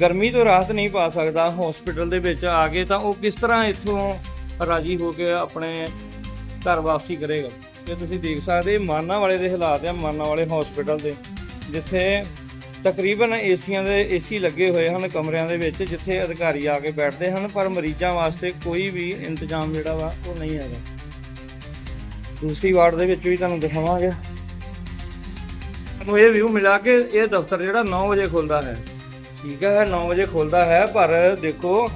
ਗਰਮੀ ਤੋਂ ਰਾਹਤ ਨਹੀਂ ਪਾ ਸਕਦਾ ਹਸਪੀਟਲ ਦੇ ਵਿੱਚ ਆ ਕੇ, ਤਾਂ ਉਹ ਕਿਸ ਤਰ੍ਹਾਂ ਇੱਥੋਂ ਰਾਜੀ ਹੋ ਕੇ ਆਪਣੇ ਘਰ ਵਾਪਸੀ ਕਰੇਗਾ? ਇਹ ਤੁਸੀਂ ਦੇਖ ਸਕਦੇ, ਮਾਨਾ ਵਾਲੇ ਦੇ ਹਾਲਾਤ ਆ, ਮਾਨਾ ਵਾਲੇ ਹਸਪੀਟਲ ਦੇ, ਜਿੱਥੇ ਤਕਰੀਬਨ ਏਸੀਆਂ ਦੇ ਏਸੀ ਲੱਗੇ ਹੋਏ ਹਨ ਕਮਰਿਆਂ ਦੇ ਵਿੱਚ, ਜਿੱਥੇ ਅਧਿਕਾਰੀ ਆ ਕੇ ਬੈਠਦੇ ਹਨ, ਪਰ ਮਰੀਜ਼ਾਂ ਵਾਸਤੇ ਕੋਈ ਵੀ ਇੰਤਜ਼ਾਮ ਜਿਹੜਾ ਵਾ ਉਹ ਨਹੀਂ ਹੈਗਾ। ਦੂਸਰੀ ਵਾਰਡ ਦੇ ਵਿੱਚ ਵੀ ਤੁਹਾਨੂੰ ਦਿਖਾਵਾਂਗੇ। ਤੁਹਾਨੂੰ ਇਹ ਵਿਊ ਮਿਲਾ ਕਿ ਇਹ ਦਫ਼ਤਰ ਜਿਹੜਾ 9 ਵਜੇ ਖੁੱਲਦਾ ਹੈ। ਠੀਕ ਹੈ 9 ਵਜੇ ਖੁੱਲਦਾ ਹੈ, ਪਰ ਦੇਖੋ,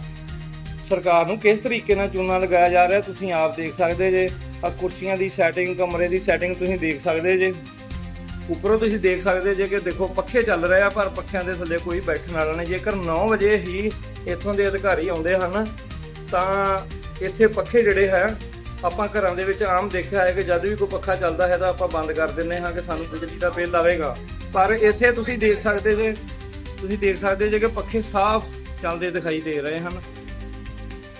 ਸਰਕਾਰ ਨੂੰ ਕਿਸ ਤਰੀਕੇ ਨਾਲ ਚੂਨਾ ਲਗਾਇਆ ਜਾ ਰਿਹਾ, ਤੁਸੀਂ ਆਪ ਦੇਖ ਸਕਦੇ ਜੇ। ਆ ਕੁਰਸੀਆਂ ਦੀ ਸੈਟਿੰਗ ਕਮਰੇ ਦੀ ਸੈਟਿੰਗ ਤੁਸੀਂ ਦੇਖ ਸਕਦੇ ਜੇ। ਉੱਪਰੋਂ ਤੁਸੀਂ ਦੇਖ ਸਕਦੇ ਜੇ ਕਿ ਦੇਖੋ ਪੱਖੇ ਚੱਲ ਰਹੇ ਆ, ਪਰ ਪੱਖਿਆਂ ਦੇ ਥੱਲੇ ਕੋਈ ਬੈਠਣ ਵਾਲਾ ਨਹੀਂ। ਜੇਕਰ 9 ਵਜੇ ਹੀ ਇੱਥੋਂ ਦੇ ਅਧਿਕਾਰੀ ਆਉਂਦੇ ਹਨ, ਤਾਂ ਇੱਥੇ ਪੱਖੇ ਜਿਹੜੇ ਹੈ, ਆਪਾਂ ਘਰਾਂ ਦੇ ਵਿੱਚ ਆਮ ਦੇਖਿਆ ਹੈ ਕਿ ਜਦ ਵੀ ਕੋਈ ਪੱਖਾ ਚੱਲਦਾ ਹੈ ਤਾਂ ਆਪਾਂ ਬੰਦ ਕਰ ਦਿੰਦੇ ਹਾਂ ਕਿ ਸਾਨੂੰ ਬਿਜਲੀ ਦਾ ਬਿੱਲ ਆਵੇਗਾ। ਪਰ ਇੱਥੇ ਤੁਸੀਂ ਦੇਖ ਸਕਦੇ ਜੇ, ਤੁਸੀਂ ਦੇਖ ਸਕਦੇ ਜੇ ਕਿ ਪੱਖੇ ਸਾਫ਼ ਚੱਲਦੇ ਦਿਖਾਈ ਦੇ ਰਹੇ ਹਨ।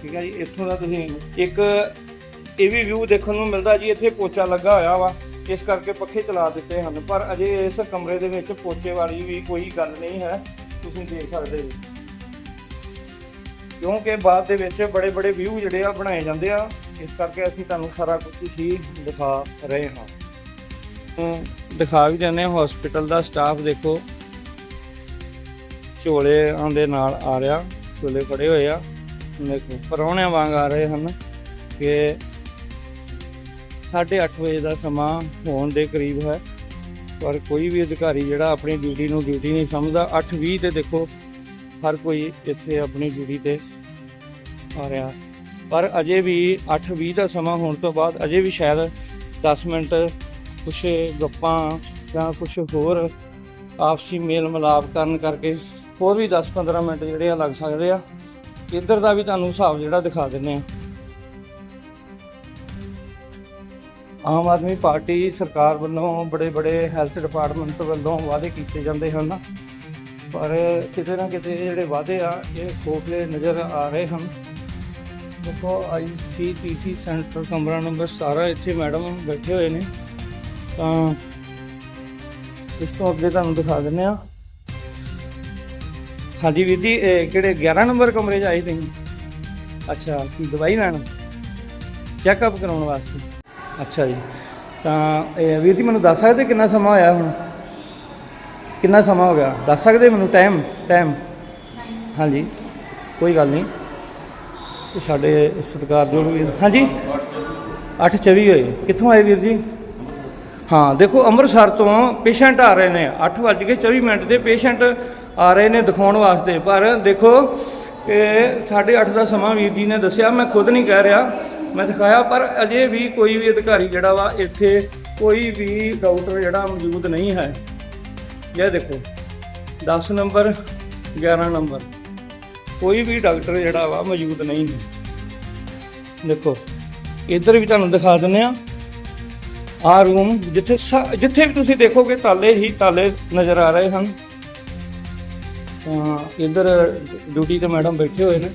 ਠੀਕ ਹੈ ਜੀ, ਇੱਥੋਂ ਦਾ ਤੁਸੀਂ ਇੱਕ ਇਹ ਵੀ ਵਿਊ ਦੇਖਣ ਨੂੰ ਮਿਲਦਾ ਜੀ, ਇੱਥੇ ਪੋਚਾ ਲੱਗਾ ਹੋਇਆ ਵਾ। ਇਸ ਕਰਕੇ ਪੱਖੇ ਚਲਾ ਦਿੱਤੇ ਹਨ। ਪਰ ਅਜੇ ਇਸ ਕਮਰੇ ਦੇ ਵਿੱਚ ਪੋਚੇ ਵਾਲੀ ਵੀ ਕੋਈ ਗੱਲ ਨਹੀਂ ਹੈ। ਤੁਸੀਂ ਦੇਖ ਸਕਦੇ ਜੀ ਕਿਉਂਕਿ ਬਾਅਦ ਦੇ ਵਿੱਚ ਬੜੇ ਬੜੇ ਵਿਊ ਜਿਹੜੇ ਆ ਬਣਾਏ ਜਾਂਦੇ ਆ। ਇਸ ਕਰਕੇ ਅਸੀਂ ਤੁਹਾਨੂੰ ਸਾਰਾ ਕੁਝ ਹੀ ਦਿਖਾ ਰਹੇ ਹਾਂ। ਦਿਖਾ ਵੀ ਦਿੰਦੇ ਹਾਂ। ਹਸਪੀਟਲ ਦਾ ਸਟਾਫ ਦੇਖੋ। ਝੋਲਿਆਂ ਦੇ ਨਾਲ ਆ ਰਿਹਾ। ਝੋਲੇ ਫੜੇ ਹੋਏ ਆ। ਦੇਖੋ, ਪਰੌਣਿਆਂ ਵਾਂਗ ਆ ਰਹੇ ਹਨ ਕਿ 8:30 ਵਜੇ ਦਾ ਸਮਾਂ ਹੋਣ ਦੇ ਕਰੀਬ ਹੈ। ਪਰ ਕੋਈ ਵੀ ਅਧਿਕਾਰੀ ਜਿਹੜਾ ਆਪਣੀ ਡਿਊਟੀ ਨੂੰ ਡਿਊਟੀ ਨਹੀਂ ਸਮਝਦਾ 8:20 ਤੇ ਦੇਖੋ, ਹਰ ਕੋਈ ਇੱਥੇ ਆਪਣੀ ਡਿਊਟੀ ਤੇ ਆ ਰਿਹਾ। ਪਰ ਅਜੇ ਵੀ 8:20 ਦਾ ਸਮਾਂ ਹੋਣ ਤੋਂ ਬਾਅਦ ਅਜੇ ਵੀ ਸ਼ਾਇਦ 10 ਮਿੰਟ ਕੁਛ ਗੱਪਾਂ ਜਾਂ ਕੁਛ ਹੋਰ ਆਪਸੀ ਮੇਲ ਮਿਲਾਪ ਕਰਨ ਕਰਕੇ ਹੋਰ ਵੀ 10-15 ਮਿੰਟ ਜਿਹੜੇ ਆ ਲੱਗ ਸਕਦੇ ਆ। ਇੱਧਰ ਦਾ ਵੀ ਤੁਹਾਨੂੰ ਹਿਸਾਬ ਜਿਹੜਾ ਦਿਖਾ ਦਿੰਨੇ ਆ। ਆਮ ਆਦਮੀ ਪਾਰਟੀ ਸਰਕਾਰ ਵੱਲੋਂ ਬੜੇ ਬੜੇ ਹੈਲਥ ਡਿਪਾਰਟਮੈਂਟ ਵੱਲੋਂ ਵਾਅਦੇ ਕੀਤੇ ਜਾਂਦੇ ਹਨ। ਪਰ ਕਿਤੇ ਨਾ ਕਿਤੇ ਜਿਹੜੇ ਵਾਅਦੇ ਆ, ਇਹ ਖੋਖਲੇ ਨਜ਼ਰ ਆ ਰਹੇ ਹਨ। ਦੇਖੋ ਆਈਸੀਟੀਸੀ ਸੈਂਟਰ ਕਮਰਾ ਨੰਬਰ 17 ਇੱਥੇ ਮੈਡਮ ਬੈਠੇ ਹੋਏ ਨੇ। ਤਾਂ ਇਸ ਤੋਂ ਅੱਗੇ ਤੁਹਾਨੂੰ ਦਿਖਾ ਦਿੰਨੇ ਆ ਹਾਂਜੀ ਵੀਰ ਜੀ, ਇਹ ਕਿਹੜੇ 11 ਨੰਬਰ ਕਮਰੇ 'ਚ ਆਏ ਤੁਸੀਂ? ਅੱਛਾ, ਕੀ ਦਵਾਈ ਲੈਣ? ਚੈੱਕਅਪ ਕਰਾਉਣ ਵਾਸਤੇ। ਅੱਛਾ ਜੀ। ਤਾਂ ਇਹ ਵੀਰ ਜੀ, ਮੈਨੂੰ ਦੱਸ ਸਕਦੇ ਕਿੰਨਾ ਸਮਾਂ ਹੋਇਆ ਹੁਣ? ਕਿੰਨਾ ਸਮਾਂ ਹੋ ਗਿਆ? ਦੱਸ ਸਕਦੇ ਮੈਨੂੰ? ਟਾਈਮ ਟਾਈਮ ਹਾਂਜੀ। ਕੋਈ ਗੱਲ ਨਹੀਂ। ਤੇ ਸਾਡੇ ਸਤਿਕਾਰਯੋਗ ਵੀਰ ਹਾਂਜੀ। 8:24 ਹੋਏ। ਕਿੱਥੋਂ ਆਏ ਵੀਰ ਜੀ? ਹਾਂ, ਦੇਖੋ, ਅੰਮ੍ਰਿਤਸਰ ਤੋਂ ਪੇਸ਼ੈਂਟ ਆ ਰਹੇ ਨੇ। 8:24 ਮਿੰਟ ਦੇ। ਪੇਸ਼ੈਂਟ ਆ ਰਹੇ ਨੇ ਦਿਖਾਉਣ ਵਾਸਤੇ। ਪਰ ਦੇਖੋ ਕਿ 8:30 ਦਾ ਸਮਾਂ ਵੀਰ ਜੀ ਨੇ ਦੱਸਿਆ। ਮੈਂ ਖੁਦ ਨਹੀਂ ਕਹਿ ਰਿਹਾ। ਮੈਂ ਦਿਖਾਇਆ, ਪਰ ਅਜੇ ਵੀ ਕੋਈ ਵੀ ਅਧਿਕਾਰੀ ਜਿਹੜਾ ਵਾ, ਇੱਥੇ ਕੋਈ ਵੀ ਡਾਕਟਰ ਜਿਹੜਾ ਮੌਜੂਦ ਨਹੀਂ ਹੈ। ਇਹ ਦੇਖੋ 10 ਨੰਬਰ 11 ਨੰਬਰ। ਕੋਈ ਵੀ ਡਾਕਟਰ ਜਿਹੜਾ ਵਾ, ਮੌਜੂਦ ਨਹੀਂ ਹੈ। ਦੇਖੋ, ਇੱਧਰ ਵੀ ਤੁਹਾਨੂੰ ਦਿਖਾ ਦਿੰਦੇ ਆ ਆ ਰੂਮ ਜਿੱਥੇ ਸਾ- ਜਿੱਥੇ ਵੀ ਤੁਸੀਂ ਦੇਖੋਗੇ, ਤਾਲੇ ਹੀ ਤਾਲੇ ਨਜ਼ਰ ਆ ਰਹੇ ਹਨ। ਤਾਂ ਇੱਧਰ ਡਿਊਟੀ ਤੇ ਮੈਡਮ ਬੈਠੇ ਹੋਏ ਨੇ।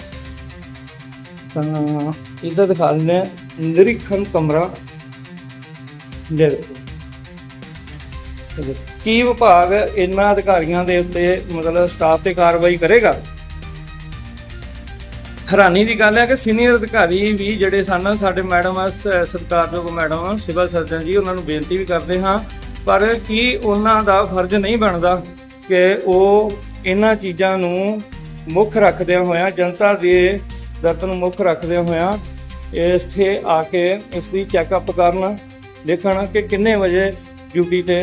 ਤਾਂ ਇੱਧਰ ਦਿਖਾ ਦਿੰਦੇ ਨਿਰੀਖਣ ਕਮਰਾ। ਦੇ ਕੀ ਵਿਭਾਗ ਇਹਨਾਂ ਅਧਿਕਾਰੀਆਂ ਦੇ ਉੱਤੇ ਮਤਲਬ ਸਟਾਫ ਤੇ ਕਾਰਵਾਈ ਕਰੇਗਾ? ਹੈਰਾਨੀ ਦੀ ਗੱਲ ਹੈ ਕਿ ਸੀਨੀਅਰ ਅਧਿਕਾਰੀ ਵੀ ਜਿਹੜੇ ਸਨ ਸਾਡੇ ਮੈਡਮ ਸਰਕਾਰਯੋਗ ਮੈਡਮ ਸਿਵਲ ਸਰਜਨ ਜੀ, ਉਹਨਾਂ ਨੂੰ ਬੇਨਤੀ ਵੀ ਕਰਦੇ ਹਾਂ। ਪਰ ਕੀ ਉਹਨਾਂ ਦਾ ਫਰਜ਼ ਨਹੀਂ ਬਣਦਾ ਕਿ ਉਹ ਇਹਨਾਂ ਚੀਜ਼ਾਂ ਨੂੰ ਮੁੱਖ ਰੱਖਦਿਆਂ ਹੋਇਆਂ ਜਨਤਾ ਦੇ ਦਰਦ ਨੂੰ ਮੁੱਖ ਰੱਖਦਿਆਂ ਹੋਇਆਂ ਇੱਥੇ ਆ ਕੇ ਇਸ ਦੀ ਚੈੱਕਅਪ ਕਰਨ, ਦੇਖਣ ਕਿ ਕਿੰਨੇ ਵਜੇ ਡਿਊਟੀ ਤੇ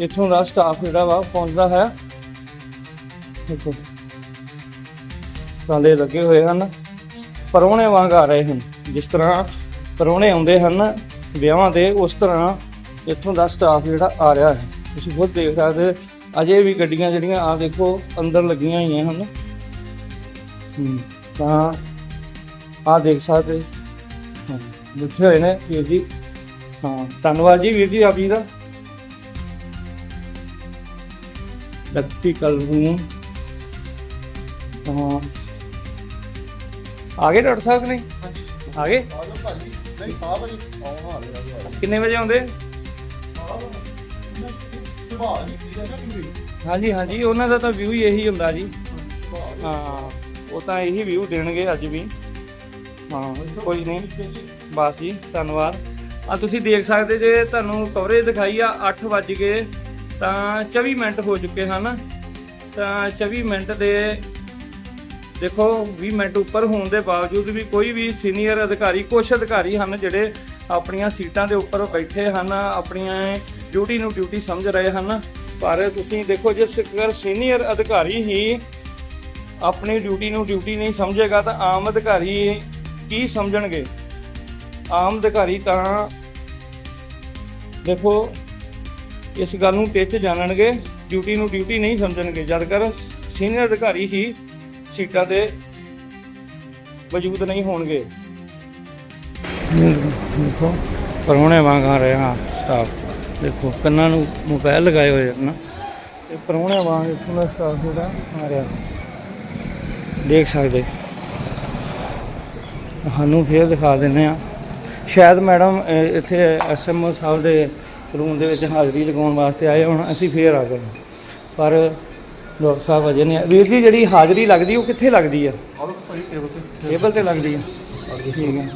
ਇੱਥੋਂ ਦਾ ਸਟਾਫ ਜਿਹੜਾ ਵਾ ਪਹੁੰਚਦਾ ਹੈ। ਦੇਖੋ ਤਾਲੇ ਲੱਗੇ ਹੋਏ ਹਨ, ਪਰੋਣੇ ਵਾਂਗ ਆ ਰਹੇ ਹਨ। ਜਿਸ ਤਰ੍ਹਾਂ ਪਰੋਣੇ ਆਉਂਦੇ ਹਨ, ਵਿਆਹਾਂ ਦੇ ਉਸ ਤਰ੍ਹਾਂ ਇੱਥੋਂ ਦਾ ਸਟਾਫ ਜਿਹੜਾ ਆ ਰਿਹਾ ਹੈ। ਤੁਸੀਂ ਖੁਦ ਦੇਖ ਸਕਦੇ ਅਜੇ ਵੀ ਗੱਡੀਆਂ ਜਿਹੜੀਆਂ ਆ ਦੇਖੋ ਅੰਦਰ ਲੱਗੀਆਂ ਹੋਈਆਂ ਹਨ। ਤਾਂ ਆ ਦੇਖ ਸਕਦੇ ਹਾਂ, ਬੈਠੇ ਹੋਏ ਨੇ ਵੀਰ ਜੀ। ਹਾਂ ਧੰਨਵਾਦ ਜੀ ਵੀਰ ਜੀ ਆਪ ਜੀ ਦਾ। ਪ੍ਰੈਕਟੀਕਲ ਰੂਮ ਹਾਂ। ਆਗੇ ਡਾਕਟਰ ਸਾਹਿਬ ਕਿ ਆ ਭਾਜੀ ਕਿੰਨੇ ਵਜੇ ਆਉਂਦੇ? ਹਾਂਜੀ ਹਾਂਜੀ ਉਹਨਾਂ ਦਾ ਤਾਂ ਵਿਊ ਹੀ ਇਹੀ ਹੁੰਦਾ ਜੀ। ਹਾਂ ਉਹ ਤਾਂ ਇਹੀ ਵਿਊ ਦੇਣਗੇ ਅੱਜ ਵੀ। ਹਾਂ, ਕੋਈ ਨਹੀਂ। ਬਸ ਜੀ, ਧੰਨਵਾਦ। ਆ, ਤੁਸੀਂ ਦੇਖ ਸਕਦੇ ਜੇ ਤੁਹਾਨੂੰ ਕਵਰੇਜ ਦਿਖਾਈ ਆ 8 ਵੱਜ ਗਏ, ਤਾਂ 24 ਮਿੰਟ ਹੋ ਚੁੱਕੇ ਹਨ। ਤਾਂ 24 ਮਿੰਟ ਦੇ, ਦੇਖੋ 20 ਮਿੰਟ ਉੱਪਰ ਹੋਣ ਦੇ ਬਾਵਜੂਦ ਵੀ ਕੋਈ ਵੀ ਸੀਨੀਅਰ ਅਧਿਕਾਰੀ ਕੁਝ ਅਧਿਕਾਰੀ ਹਨ ਜਿਹੜੇ ਆਪਣੀਆਂ ਸੀਟਾਂ ਦੇ ਉੱਪਰ ਬੈਠੇ ਹਨ, ਆਪਣੀਆਂ ਡਿਊਟੀ ਨੂੰ ਡਿਊਟੀ ਸਮਝ ਰਹੇ ਹਨ। ਪਰ ਤੁਸੀਂ ਦੇਖੋ, ਜੇ ਸਿਕਰ ਸੀਨੀਅਰ ਅਧਿਕਾਰੀ ਹੀ ਆਪਣੀ ਡਿਊਟੀ ਨੂੰ ਡਿਊਟੀ ਨਹੀਂ ਸਮਝੇਗਾ, ਤਾਂ ਆਮ ਅਧਿਕਾਰੀ ਕੀ ਸਮਝਣਗੇ? ਆਮ ਅਧਿਕਾਰੀ ਤਾਂ ਦੇਖੋ, ਇਸ ਗੱਲ ਨੂੰ ਟਿੱਚ ਜਾਣਨਗੇ ਡਿਊਟੀ ਨੂੰ ਡਿਊਟੀ ਨਹੀਂ ਸਮਝਣਗੇ। ਜਦ ਕਰ ਸੀਨੀਅਰ ਅਧਿਕਾਰੀ ਹੀ ਸੀਟਾਂ ਤੇ ਮੌਜੂਦ ਨਹੀਂ ਹੋਣਗੇ। ਦੇਖੋ, ਪਰੋਣੇ ਵਾਂਗ ਆ ਰਿਹਾ ਸਟਾਫ ਦੇਖੋ, ਕੰਨਾਂ ਨੂੰ ਮੋਬਾਈਲ ਲਗਾਏ ਹੋਏ ਹਨ ਤੇ ਪਰੋਣੇ ਵਾਂਗ ਇੱਥੋਂ ਦਾ ਸਟਾਫ ਜਿਹੜਾ ਆ ਰਿਹਾ। ਦੇਖ ਸਕਦੇ। ਸਾਨੂੰ ਫੇਰ ਦਿਖਾ ਦਿੰਦੇ ਆ ਸ਼ਾਇਦ ਮੈਡਮ ਅਹ, ਇੱਥੇ ਐਸਐਮਓ ਸਾਹਿਬ ਦੇ ਰੂਮ ਦੇ ਵਿੱਚ ਹਾਜ਼ਰੀ ਲਗਾਉਣ ਵਾਸਤੇ ਆਏ ਹੁਣ ਅਸੀਂ ਫੇਰ ਆ ਗਏ ਪਰ ਡਾਕਟਰ ਸਾਹਿਬ ਅਜੇ ਨਹੀਂ ਵੀਰ ਜੀ ਜਿਹੜੀ ਹਾਜ਼ਰੀ ਲੱਗਦੀ ਉਹ ਕਿੱਥੇ ਲੱਗਦੀ ਆ? ਟੇਬਲ ਤੇ ਲੱਗਦੀ ਆ। ਠੀਕ ਹੈ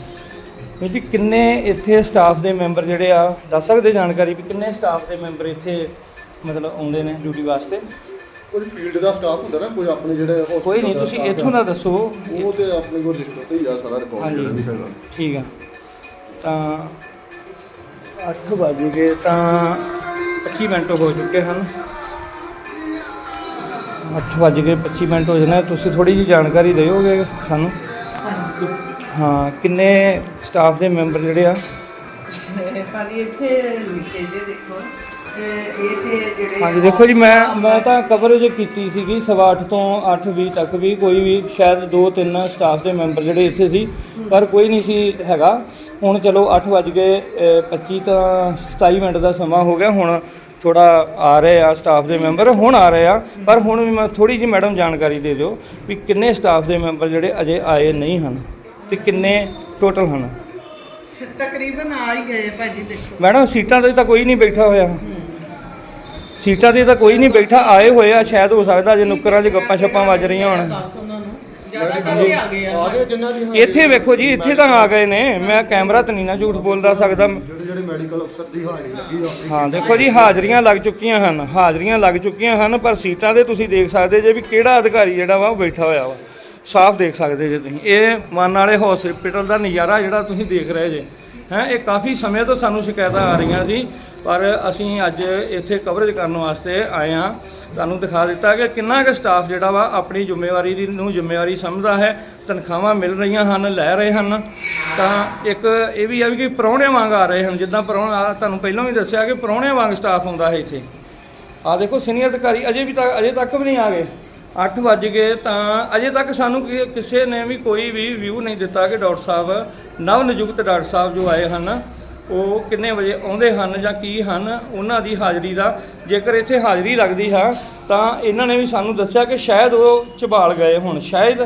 ਵੀਰ ਜੀ ਕਿੰਨੇ ਇੱਥੇ ਸਟਾਫ ਦੇ ਮੈਂਬਰ ਜਿਹੜੇ ਆ ਦੱਸ ਸਕਦੇ ਜਾਣਕਾਰੀ ਵੀ ਕਿੰਨੇ ਸਟਾਫ ਦੇ ਮੈਂਬਰ ਇੱਥੇ ਮਤਲਬ ਆਉਂਦੇ ਨੇ ਡਿਊਟੀ ਵਾਸਤੇ? ਕੋਈ ਫੀਲਡ ਦਾ ਸਟਾਫ ਹੁੰਦਾ ਨਾ ਕੋਈ ਆਪਣੇ ਜਿਹੜੇ hospital ਕੋਈ ਨਹੀਂ ਦਾ ਤੁਸੀਂ staff ਇੱਥੋਂ ਦਾ ਦੱਸੋ ਉਹ ਤੇ ਆਪਣੇ ਕੋਲ ਲਿਖਤ ਤੇ ਹੀ ਆ ਸਾਰਾ ਰਿਕਾਰਡ ਹਾਂਜੀ। ਜਿਹੜਾ ਵੀ ਹੈਗਾ। ਠੀਕ ਆ। ਤਾਂ 8 ਵਜੇ ਗਏ ਤਾਂ 25 ਮਿੰਟ ਹੋ ਚੁੱਕੇ ਹਨ। 8 ਵਜ ਗਏ 25 ਮਿੰਟ ਹੋ ਜਾਣੇ ਤੁਸੀਂ ਥੋੜੀ ਜੀ ਜਾਣਕਾਰੀ ਦਿਓਗੇ ਸਾਨੂੰ? ਹਾਂ ਕਿੰਨੇ ਸਟਾਫ ਦੇ ਮੈਂਬਰ ਜਿਹੜੇ ਆ? ਭਾਜੀ ਇੱਥੇ ਲਿਖੇ ਜੇ ਦੇਖੋ। ਇਹ ਹਾਂਜੀ ਦੇਖੋ ਜੀ ਮੈਂ ਮੈਂ ਤਾਂ ਕਵਰੇਜ ਕੀਤੀ ਸੀਗੀ ਸਵਾ ਅੱਠ ਤੋਂ 8:20 ਤੱਕ ਵੀ ਕੋਈ ਵੀ ਸ਼ਾਇਦ ਦੋ ਤਿੰਨ ਸਟਾਫ ਦੇ ਮੈਂਬਰ ਜਿਹੜੇ ਇੱਥੇ ਸੀ ਪਰ ਕੋਈ ਨਹੀਂ ਸੀ ਹੈਗਾ। ਹੁਣ ਚਲੋ 8 ਵੱਜ ਗਏ ਅ, 25 ਤਾਂ 27 ਮਿੰਟ ਦਾ ਸਮਾਂ ਹੋ ਗਿਆ ਹੁਣ ਥੋੜਾ ਆ ਰਹੇ ਆ ਸਟਾਫ ਦੇ ਮੈਂਬਰ ਹੁਣ ਆ ਰਹੇ ਆ ਪਰ ਹੁਣ ਵੀ ਮੈਂ ਥੋੜੀ ਜੀ ਮੈਡਮ ਜਾਣਕਾਰੀ ਦੇ ਦਿਓ ਵੀ ਕਿੰਨੇ ਸਟਾਫ ਦੇ ਮੈਂਬਰ ਜਿਹੜੇ ਅਜੇ ਆਏ ਨਹੀਂ ਹਨ ਤੇ ਕਿੰਨੇ ਟੋਟਲ ਹਨ। ਤਕਰੀਬਨ ਆ ਹੀ ਗਏ ਭਾਜੀ ਦੇਖੋ। ਮੈਡਮ ਸੀਟਾਂ ਤੇ ਤਾਂ ਕੋਈ ਨਹੀਂ ਬੈਠਾ ਹੋਇਆ। ਸੀਟਾਂ ਤੇ ਤਾਂ ਕੋਈ ਨਹੀਂ ਬੈਠਾ ਆਏ ਹੋਏ ਆ ਸ਼ਾਇਦ ਹੋ ਸਕਦਾ ਜੇ ਨੁੱਕਰਾਂ 'ਚ ਗੱਪਾਂ ਛੱਪਾਂ ਵੱਜ ਰਹੀਆਂ ਹੋਣ। ਦੱਸ ਉਹਨਾਂ ਨੂੰ ਜ਼ਿਆਦਾ ਕਰਕੇ ਆ ਗਏ ਆ ਆ ਗਏ ਜਿੰਨਾ ਵੀ ਇੱਥੇ ਵੇਖੋ ਜੀ ਇੱਥੇ ਤਾਂ ਆ ਗਏ ਨੇ। ਮੈਂ ਕੈਮਰਾ ਤਾਂ ਨਹੀਂ ਨਾ ਝੂਠ ਬੋਲਦਾ ਸਕਦਾ। ਜਿਹੜੇ ਜਿਹੜੇ ਮੈਡੀਕਲ ਅਫਸਰ ਦੀ ਹਾਜ਼ਰੀ ਲੱਗੀ ਆ ਹਾਂ ਦੇਖੋ ਜੀ ਹਾਜ਼ਰੀਆਂ ਲੱਗ ਚੁੱਕੀਆਂ ਹਨ। ਹਾਜ਼ਰੀਆਂ ਲੱਗ ਚੁੱਕੀਆਂ ਹਨ ਪਰ ਸੀਟਾਂ ਤੇ ਤੁਸੀਂ ਦੇਖ ਸਕਦੇ ਜੇ ਵੀ ਕਿਹੜਾ ਅਧਿਕਾਰੀ ਜਿਹੜਾ ਵਾ ਉਹ ਬੈਠਾ ਹੋਇਆ ਵਾ। ਸਾਫ਼ ਦੇਖ ਸਕਦੇ ਜੇ ਤੁਸੀਂ। ਇਹ ਮਨ ਵਾਲੇ ਹਸਪੀਟਲ ਦਾ ਨਜ਼ਾਰਾ ਜਿਹੜਾ ਤੁਸੀਂ ਦੇਖ ਰਹੇ ਜੇ। ਹੈ ਇਹ ਕਾਫੀ ਸਮੇਂ ਤੋਂ ਸਾਨੂੰ ਸ਼ਿਕਾਇਤਾਂ ਆ ਰਹੀਆਂ ਸੀ। ਪਰ ਅਸੀਂ ਅੱਜ ਇੱਥੇ ਕਵਰੇਜ ਕਰਨ ਵਾਸਤੇ ਆਏ ਹਾਂ। ਤੁਹਾਨੂੰ ਦਿਖਾ ਦਿੱਤਾ ਕਿ ਕਿੰਨਾ ਕੁ ਸਟਾਫ ਜਿਹੜਾ ਵਾ ਆਪਣੀ ਜ਼ਿੰਮੇਵਾਰੀ ਦੀ ਨੂੰ ਜ਼ਿੰਮੇਵਾਰੀ ਸਮਝਦਾ ਹੈ, ਤਨਖਾਹਾਂ ਮਿਲ ਰਹੀਆਂ ਹਨ, ਲੈ ਰਹੇ ਹਨ। ਤਾਂ ਇੱਕ ਇਹ ਵੀ ਹੈ ਵੀ ਕਿ ਪ੍ਰਾਹੁਣਿਆਂ ਵਾਂਗ ਆ ਰਹੇ ਹਨ। ਜਿੱਦਾਂ ਪ੍ਰਾਹੁਣਾ, ਤੁਹਾਨੂੰ ਪਹਿਲਾਂ ਵੀ ਦੱਸਿਆ ਕਿ ਪ੍ਰਾਹੁਣਿਆਂ ਵਾਂਗ ਸਟਾਫ ਹੁੰਦਾ ਹੈ ਇੱਥੇ। ਆ ਦੇਖੋ, ਸੀਨੀਅਰ ਅਧਿਕਾਰੀ ਅਜੇ ਵੀ ਤੱਕ ਅਜੇ ਤੱਕ ਵੀ ਨਹੀਂ ਆ ਗਏ। 8 ਵੱਜ ਗਏ ਤਾਂ ਅਜੇ ਤੱਕ ਸਾਨੂੰ ਕਿਸੇ ਨੇ ਵੀ ਕੋਈ ਵੀ ਵਿਊ ਨਹੀਂ ਦਿੱਤਾ ਕਿ ਡਾਕਟਰ ਸਾਹਿਬ, ਨਵ ਨਿਯੁਕਤ ਡਾਕਟਰ ਸਾਹਿਬ ਜੋ ਆਏ ਹਨ। ਉਹ ਕਿੰਨੇ ਵਜੇ ਆਉਂਦੇ ਹਨ ਜਾਂ ਕੀ ਹਨ, ਉਹਨਾਂ ਦੀ ਹਾਜ਼ਰੀ ਦਾ ਜੇਕਰ ਇੱਥੇ ਹਾਜ਼ਰੀ ਲੱਗਦੀ ਹੈ, ਤਾਂ ਇਹਨਾਂ ਨੇ ਵੀ ਸਾਨੂੰ ਦੱਸਿਆ ਕਿ ਸ਼ਾਇਦ ਉਹ ਝਬਾਲ ਗਏ ਹੁਣ। ਸ਼ਾਇਦ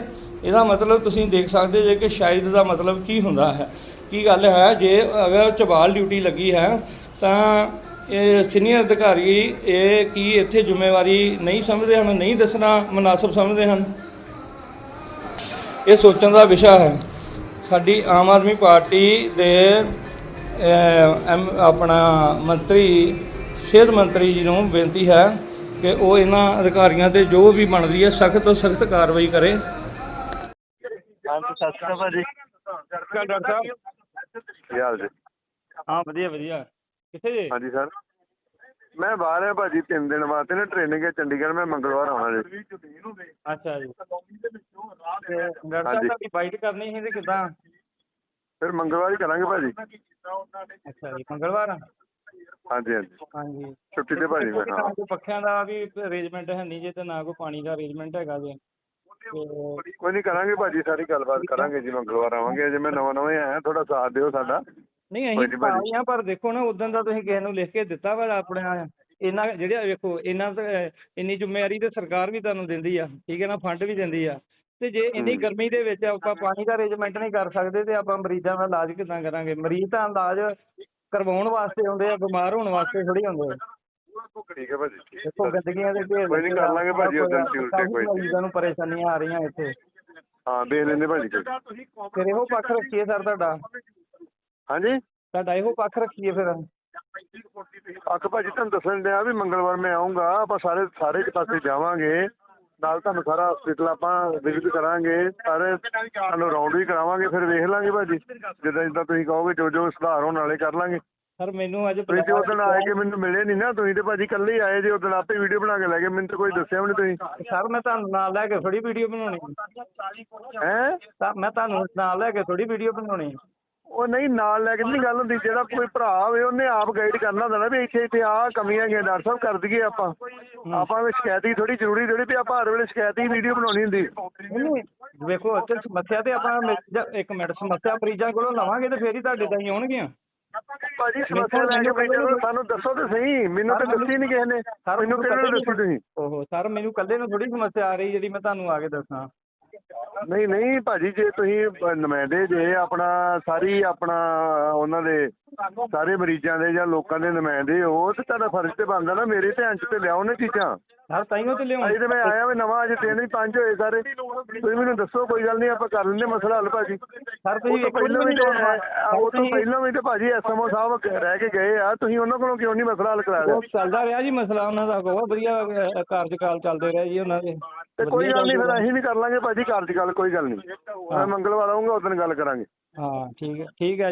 ਇਹਦਾ ਮਤਲਬ ਤੁਸੀਂ ਦੇਖ ਸਕਦੇ ਜੇ ਕਿ ਸ਼ਾਇਦ ਦਾ ਮਤਲਬ ਕੀ ਹੁੰਦਾ ਹੈ। ਕੀ ਗੱਲ ਹੈ, ਜੇ ਅਗਰ ਝਬਾਲ ਡਿਊਟੀ ਲੱਗੀ ਹੈ, ਤਾਂ ਇਹ ਸੀਨੀਅਰ ਅਧਿਕਾਰੀ ਇਹ ਕੀ ਇੱਥੇ ਜ਼ਿੰਮੇਵਾਰੀ ਨਹੀਂ ਸਮਝਦੇ ਹਨ, ਨਹੀਂ ਦੱਸਣਾ ਮੁਨਾਸਬ ਸਮਝਦੇ ਹਨ? ਇਹ ਸੋਚਣ ਦਾ ਵਿਸ਼ਾ ਹੈ। ਸਾਡੀ ਆਮ ਆਦਮੀ ਪਾਰਟੀ ਦੇ ਐਮ ਆਪਣਾ ਮੰਤਰੀ ਸਿਹਤ ਮੰਤਰੀ ਜੀ ਨੂੰ ਬੇਨਤੀ ਹੈ ਕਿ ਉਹ ਇਹਨਾਂ ਅਧਿਕਾਰੀਆਂ ਤੇ ਜੋ ਵੀ ਬਣਦੀ ਹੈ ਸਖਤ ਤੋਂ ਸਖਤ ਕਾਰਵਾਈ ਕਰੇ। ਹਾਂਜੀ ਸਤਿ ਸ਼੍ਰੀ ਅਕਾਲ ਭਾਜੀ। ਡਾਕਟਰ ਸਾਹਿਬ? ਕੀ ਹਾਲ ਜੀ? ਹਾਂ ਵਧੀਆ ਵਧੀਆ। ਕਿੱਥੇ ਜੇ? ਹਾਂਜੀ ਸਰ। ਮੈਂ ਬਾਹਰ ਆ ਭਾਜੀ ਤਿੰਨ ਦਿਨ ਵਾਸਤੇ ਨਾ ਟ੍ਰੇਨਿੰਗ ਹੈ ਚੰਡੀਗੜ੍ਹ ਮੈਂ ਮੰਗਲਵਾਰ ਆਉਣਾ ਜੀ। ਅੱਛਾ ਜੀ। ਤੇ ਡਾਕਟਰ ਸਾਹਿਬ ਹਾਂਜੀ। ਤੁਹਾਡੀ ਬਾਈਟ ਕਰਨੀ ਸੀ ਤੇ ਕਿਦਾਂ? ਫਿਰ ਮੰਗਲਵਾਰ ਹੀ ਕਰਾਂਗੇ ਭਾਜੀ। ਅੱਛਾ ਜੀ ਮੰਗਲਵਾਰ? ਹਾਂਜੀ ਹਾਂਜੀ। ਹਾਂਜੀ। ਛੁੱਟੀ ਤੇ ਭਾਜੀ ਮੈਂ ਹਾਂ। ਕੋਈ ਪੱਖਿਆਂ ਦਾ ਵੀ ਅਰੇਂਜਮੈਂਟ ਹੈ ਨਹੀਂ ਜੇ ਤੇ ਨਾ ਕੋਈ ਪਾਣੀ ਦਾ ਅਰੇਂਜਮੈਂਟ ਹੈਗਾ ਜੇ। ਕੋਈ ਨਹੀਂ ਕਰਾਂਗੇ ਭਾਜੀ ਸਾਰੀ ਗੱਲਬਾਤ ਕਰਾਂਗੇ ਜੀ ਮੰਗਲਵਾਰ ਆਵਾਂਗੇ। ਅਜੇ ਮੈਂ ਨਵਾਂ ਨਵਾਂ ਹੀ ਆਇਆ ਥੋੜਾ ਸਾਥ ਦਿਓ ਸਾਡਾ। ਨਹੀਂ ਅਸੀਂ। ਪਾਣੀ ਆ ਪਰ ਦੇਖੋ ਨਾ ਉਦੋਂ ਦਾ ਤੁਸੀਂ ਕਿਸੇ ਨੂੰ ਲਿਖ ਕੇ ਦਿੱਤਾ ਵਾ ਆਪਣੇ ਇਹਨਾਂ ਜਿਹੜੇ ਵੇਖੋ ਇਹਨਾਂ ਤੇ ਇੰਨੀ ਜ਼ਿੰਮੇਵਾਰੀ ਤੇ ਸਰਕਾਰ ਵੀ ਤੁਹਾਨੂੰ ਦਿੰਦੀ ਆ ਠੀਕ ਹੈ ਨਾ ਫੰਡ ਵੀ ਦਿੰਦੀ ਆ। ਤੇ ਜੇ ਇੰਨੀ। ਗਰਮੀ ਦੇ ਵਿੱਚ ਆਪਾਂ ਪਾਣੀ ਦਾ ਅਰੇਂਜਮੈਂਟ ਨਹੀਂ ਕਰ ਸਕਦੇ ਤੇ ਆਪਾਂ ਮਰੀਜ਼ਾਂ ਦਾ ਇਲਾਜ ਕਿੱਦਾਂ ਕਰਾਂਗੇ? ਮਰੀਜ਼ ਤਾਂ ਇਲਾਜ ਕਰਵਾਉਣ ਵਾਸਤੇ ਆਉਂਦੇ ਆ ਬਿਮਾਰ ਹੋਣ ਵਾਸਤੇ ਥੋੜੀ ਆਉਂਦੇ ਆ। ਠੀਕ ਹੈ ਭਾਜੀ ਠੀਕ ਦੇਖੋ। ਗੰਦਗੀਆਂ ਦੇ ਢੇਰ ਕੋਈ ਨੀ, ਲੱਗੇ ਕਰ ਲਾਂਗੇ ਭਾਜੀ ਉਦੋਂ ਕਾਫੀ ਕੋਈ ਨੀ। ਮਰੀਜ਼ਾਂ ਨੂੰ ਪਰੇਸ਼ਾਨੀਆਂ ਆ ਰਹੀਆਂ ਇੱਥੇ। ਹਾਂ ਦੇਖ ਲੈਂਦੇ ਭਾਜੀ ਕੋਈ। ਫਿਰ ਇਹੋ ਪੱਖ ਰੱਖੀਏ ਸਰ ਤੁਹਾਡਾ। ਹਾਂਜੀ? ਤੁਹਾਡਾ ਇਹੋ ਪੱਖ ਰੱਖੀਏ ਫਿਰ। ਅੱਖ ਭਾਜੀ ਤੁਹਾਨੂੰ ਦੱਸਣ ਡਿਆ ਵੀ ਮੰਗਲਵਾਰ ਮੈਂ ਆਉਂਗਾ ਆਪਾਂ ਸਾਰੇ ਸਾਰੇ ਇੱਕ ਪਾਸੇ ਜਾਵਾਂਗੇ। ਨਾਲ ਤੁਹਾਨੂੰ ਸਾਰਾ ਹਸਪੀਟਲ ਆਪਾਂ ਵਿਜ਼ਿਟ ਕਰਾਂਗੇ ਸਾਰੇ ਤੁਹਾਨੂੰ ਰਾਉਂਡ ਵੀ ਕਰਾਵਾਂਗੇ ਫਿਰ ਵੇਖ ਲਾਂਗੇ ਭਾਜੀ। ਜਿੱਦਾਂ ਜਿੱਦਾਂ ਤੁਸੀਂ ਕਹੋਗੇ ਜੋ ਜੋ ਸੁਧਾਰ ਹੋਣ ਵਾਲੇ ਕਰ ਲਾਂਗੇ। ਸਰ ਮੈਨੂੰ ਅੱਜ ਤੁਸੀਂ ਉਦੋਂ ਆਏ ਕਿ ਮੈਨੂੰ ਮਿਲੇ ਨਹੀਂ ਨਾ ਤੁਸੀਂ ਤੇ ਭਾਜੀ ਇਕੱਲੇ ਹੀ ਆਏ ਜੇ ਉਦੋਂ ਆਪੇ ਵੀਡੀਓ ਬਣਾ ਕੇ ਲੈ ਗਏ ਮੈਨੂੰ ਤਾਂ ਕੋਈ ਦੱਸਿਆ ਵੀ ਨਹੀਂ ਤੁਸੀਂ। ਸਰ ਮੈਂ ਤੁਹਾਨੂੰ ਨਾਲ ਲੈ ਕੇ ਥੋੜੀ ਵੀਡੀਓ ਬਣਾਉਣੀ ਹੈਂ। ਤਾਂ ਮੈਂ ਤੁਹਾਨੂੰ ਨਾਲ ਲੈ ਕੇ ਥੋੜੀ ਵੀਡੀਓ ਬਣਾਉਣੀ ਉਹ ਨਹੀਂ ਨਾਲ ਲੈ ਕੇ ਨਹੀਂ ਗੱਲ ਹੁੰਦੀ ਜਿਹੜਾ ਕੋਈ ਭਰਾ ਹੋਵੇ ਉਹਨੇ ਆਪ ਗਾਈਡ ਕਰਨਾ ਹੁੰਦਾ ਨਾ ਵੀ ਇੱਥੇ ਇੱਥੇ ਆਹ ਕਮੀਆਂ ਹੈਗੀਆਂ ਡਾਕਟਰ ਸਾਹਿਬ ਕਰ ਦਈਏ ਆਪਾਂ। ਆਪਾਂ ਵੀ ਸ਼ਿਕਾਇਤ ਹੀ ਥੋੜੀ ਜ਼ਰੂਰੀ ਜਿਹੜੀ ਵੀ ਆਪਾਂ ਹਰ ਵੇਲੇ ਸ਼ਿਕਾਇਤ ਹੀ ਵੀਡੀਓ ਬਣਾਉਣੀ ਹੁੰਦੀ। ਵੇਖੋ ਇੱਥੇ ਸਮੱਸਿਆ ਤੇ ਆਪਾਂ ਇੱਕ ਮਿੰਟ ਸਮੱਸਿਆ ਮਰੀਜ਼ਾਂ ਕੋਲੋਂ ਲਵਾਂਗੇ ਤੇ ਫੇਰ ਹੀ ਤੁਹਾਡੇ ਤਾਈਂ ਆਉਣਗੀਆਂ। ਭਾਜੀ ਸਮੱਸਿਆ ਲੈ ਕੇ ਬੈਠੇ ਹੋ ਸਾਨੂੰ ਦੱਸੋ ਤੇ ਸਹੀ ਮੈਨੂੰ ਤਾਂ ਦੱਸੀ ਨਹੀਂ ਕਿਸੇ ਨੇ। ਮੈਨੂੰ ਕਿਹਨੇ ਨੇ ਦੱਸੀ ਤੁਸੀਂ। ਓਹੋ ਸਰ ਮੈਨੂੰ ਕੱਲੇ ਨੂੰ ਥੋੜੀ ਸਮੱਸਿਆ ਆ ਰਹੀ ਜਿਹੜੀ ਮੈਂ ਤੁਹਾਨੂੰ ਆ ਕੇ ਦੱਸਾਂ। ਨਹੀਂ ਨਹੀਂ ਭਾਜੀ, ਜੇ ਤੁਸੀਂ ਨੁਮਾਇੰਦੇ ਜੇ ਆਪਣਾ ਸਾਰੀ ਆਪਣਾ ਉਹਨਾਂ ਦੇ ਸਾਰੇ ਮਰੀਜ਼ਾਂ ਦੇ ਜਾਂ ਲੋਕਾਂ ਦੇ ਨੁਮਾਇੰਦੇ ਹੋ, ਤੇ ਤੁਹਾਡਾ ਫਰਜ਼ ਤੇ ਬਣਦਾ ਨਾ ਮੇਰੇ ਧਿਆਨ 'ਚ ਤੇ ਲਿਆਓ ਨਾ ਚੀਜ਼ਾਂ। ਸਰ ਤਾਈਓ ਤੇ ਲਿਆਉਂ। ਅਜੇ ਤੇ ਮੈਂ ਆਇਆ ਵੀ ਨਵਾਂ ਅਜੇ ਤਿੰਨ ਹੀ ਪੰਜ ਹੋਏ ਸਾਰੇ। ਤੁਸੀਂ ਮੈਨੂੰ ਦੱਸੋ ਕੋਈ ਗੱਲ ਨਹੀਂ ਆਪਾਂ ਕਰ ਲੈਂਦੇ ਮਸਲਾ ਹੱਲ ਭਾਜੀ। ਸਰ ਤੁਸੀਂ ਇੱਕ ਪਹਿਲਾਂ ਵੀ ਉਹ ਤੋਂ ਪਹਿਲਾਂ ਵੀ ਤੇ ਭਾਜੀ ਐਸਐਮਓ ਸਾਹਿਬ ਰਹਿ ਕੇ ਗਏ ਆ ਤੁਸੀਂ ਉਹਨਾਂ ਕੋਲੋਂ ਕਿਉਂ ਨਹੀਂ ਮਸਲਾ ਹੱਲ ਕਰਾਇਆ ਉਹ ਚੱਲਦਾ ਰਿਹਾ ਜੀ ਮਸਲਾ ਉਹਨਾਂ ਦਾ ਬਹੁਤ ਵਧੀਆ ਕਾਰਜਕਾਲ ਚੱਲਦੇ ਰਿਹਾ ਜੀ ਉਹਨਾਂ ਦੇ। ਤੇ ਕੋਈ ਗੱਲ ਨਹੀਂ ਫਿਰ ਅਸੀਂ ਵੀ ਕਰ ਲਾਂਗੇ ਭਾਜੀ ਕਾਰਜ ਗੱਲ ਕੋਈ ਗੱਲ ਨਹੀਂ। ਮੈਂ ਮੰਗਲਵਾਰ ਆਉਂਗਾ ਉਸ ਦਿਨ ਗੱਲ ਕਰਾਂਗੇ। ਹਾਂ ਠੀਕ ਹੈ ਠੀਕ ਹੈ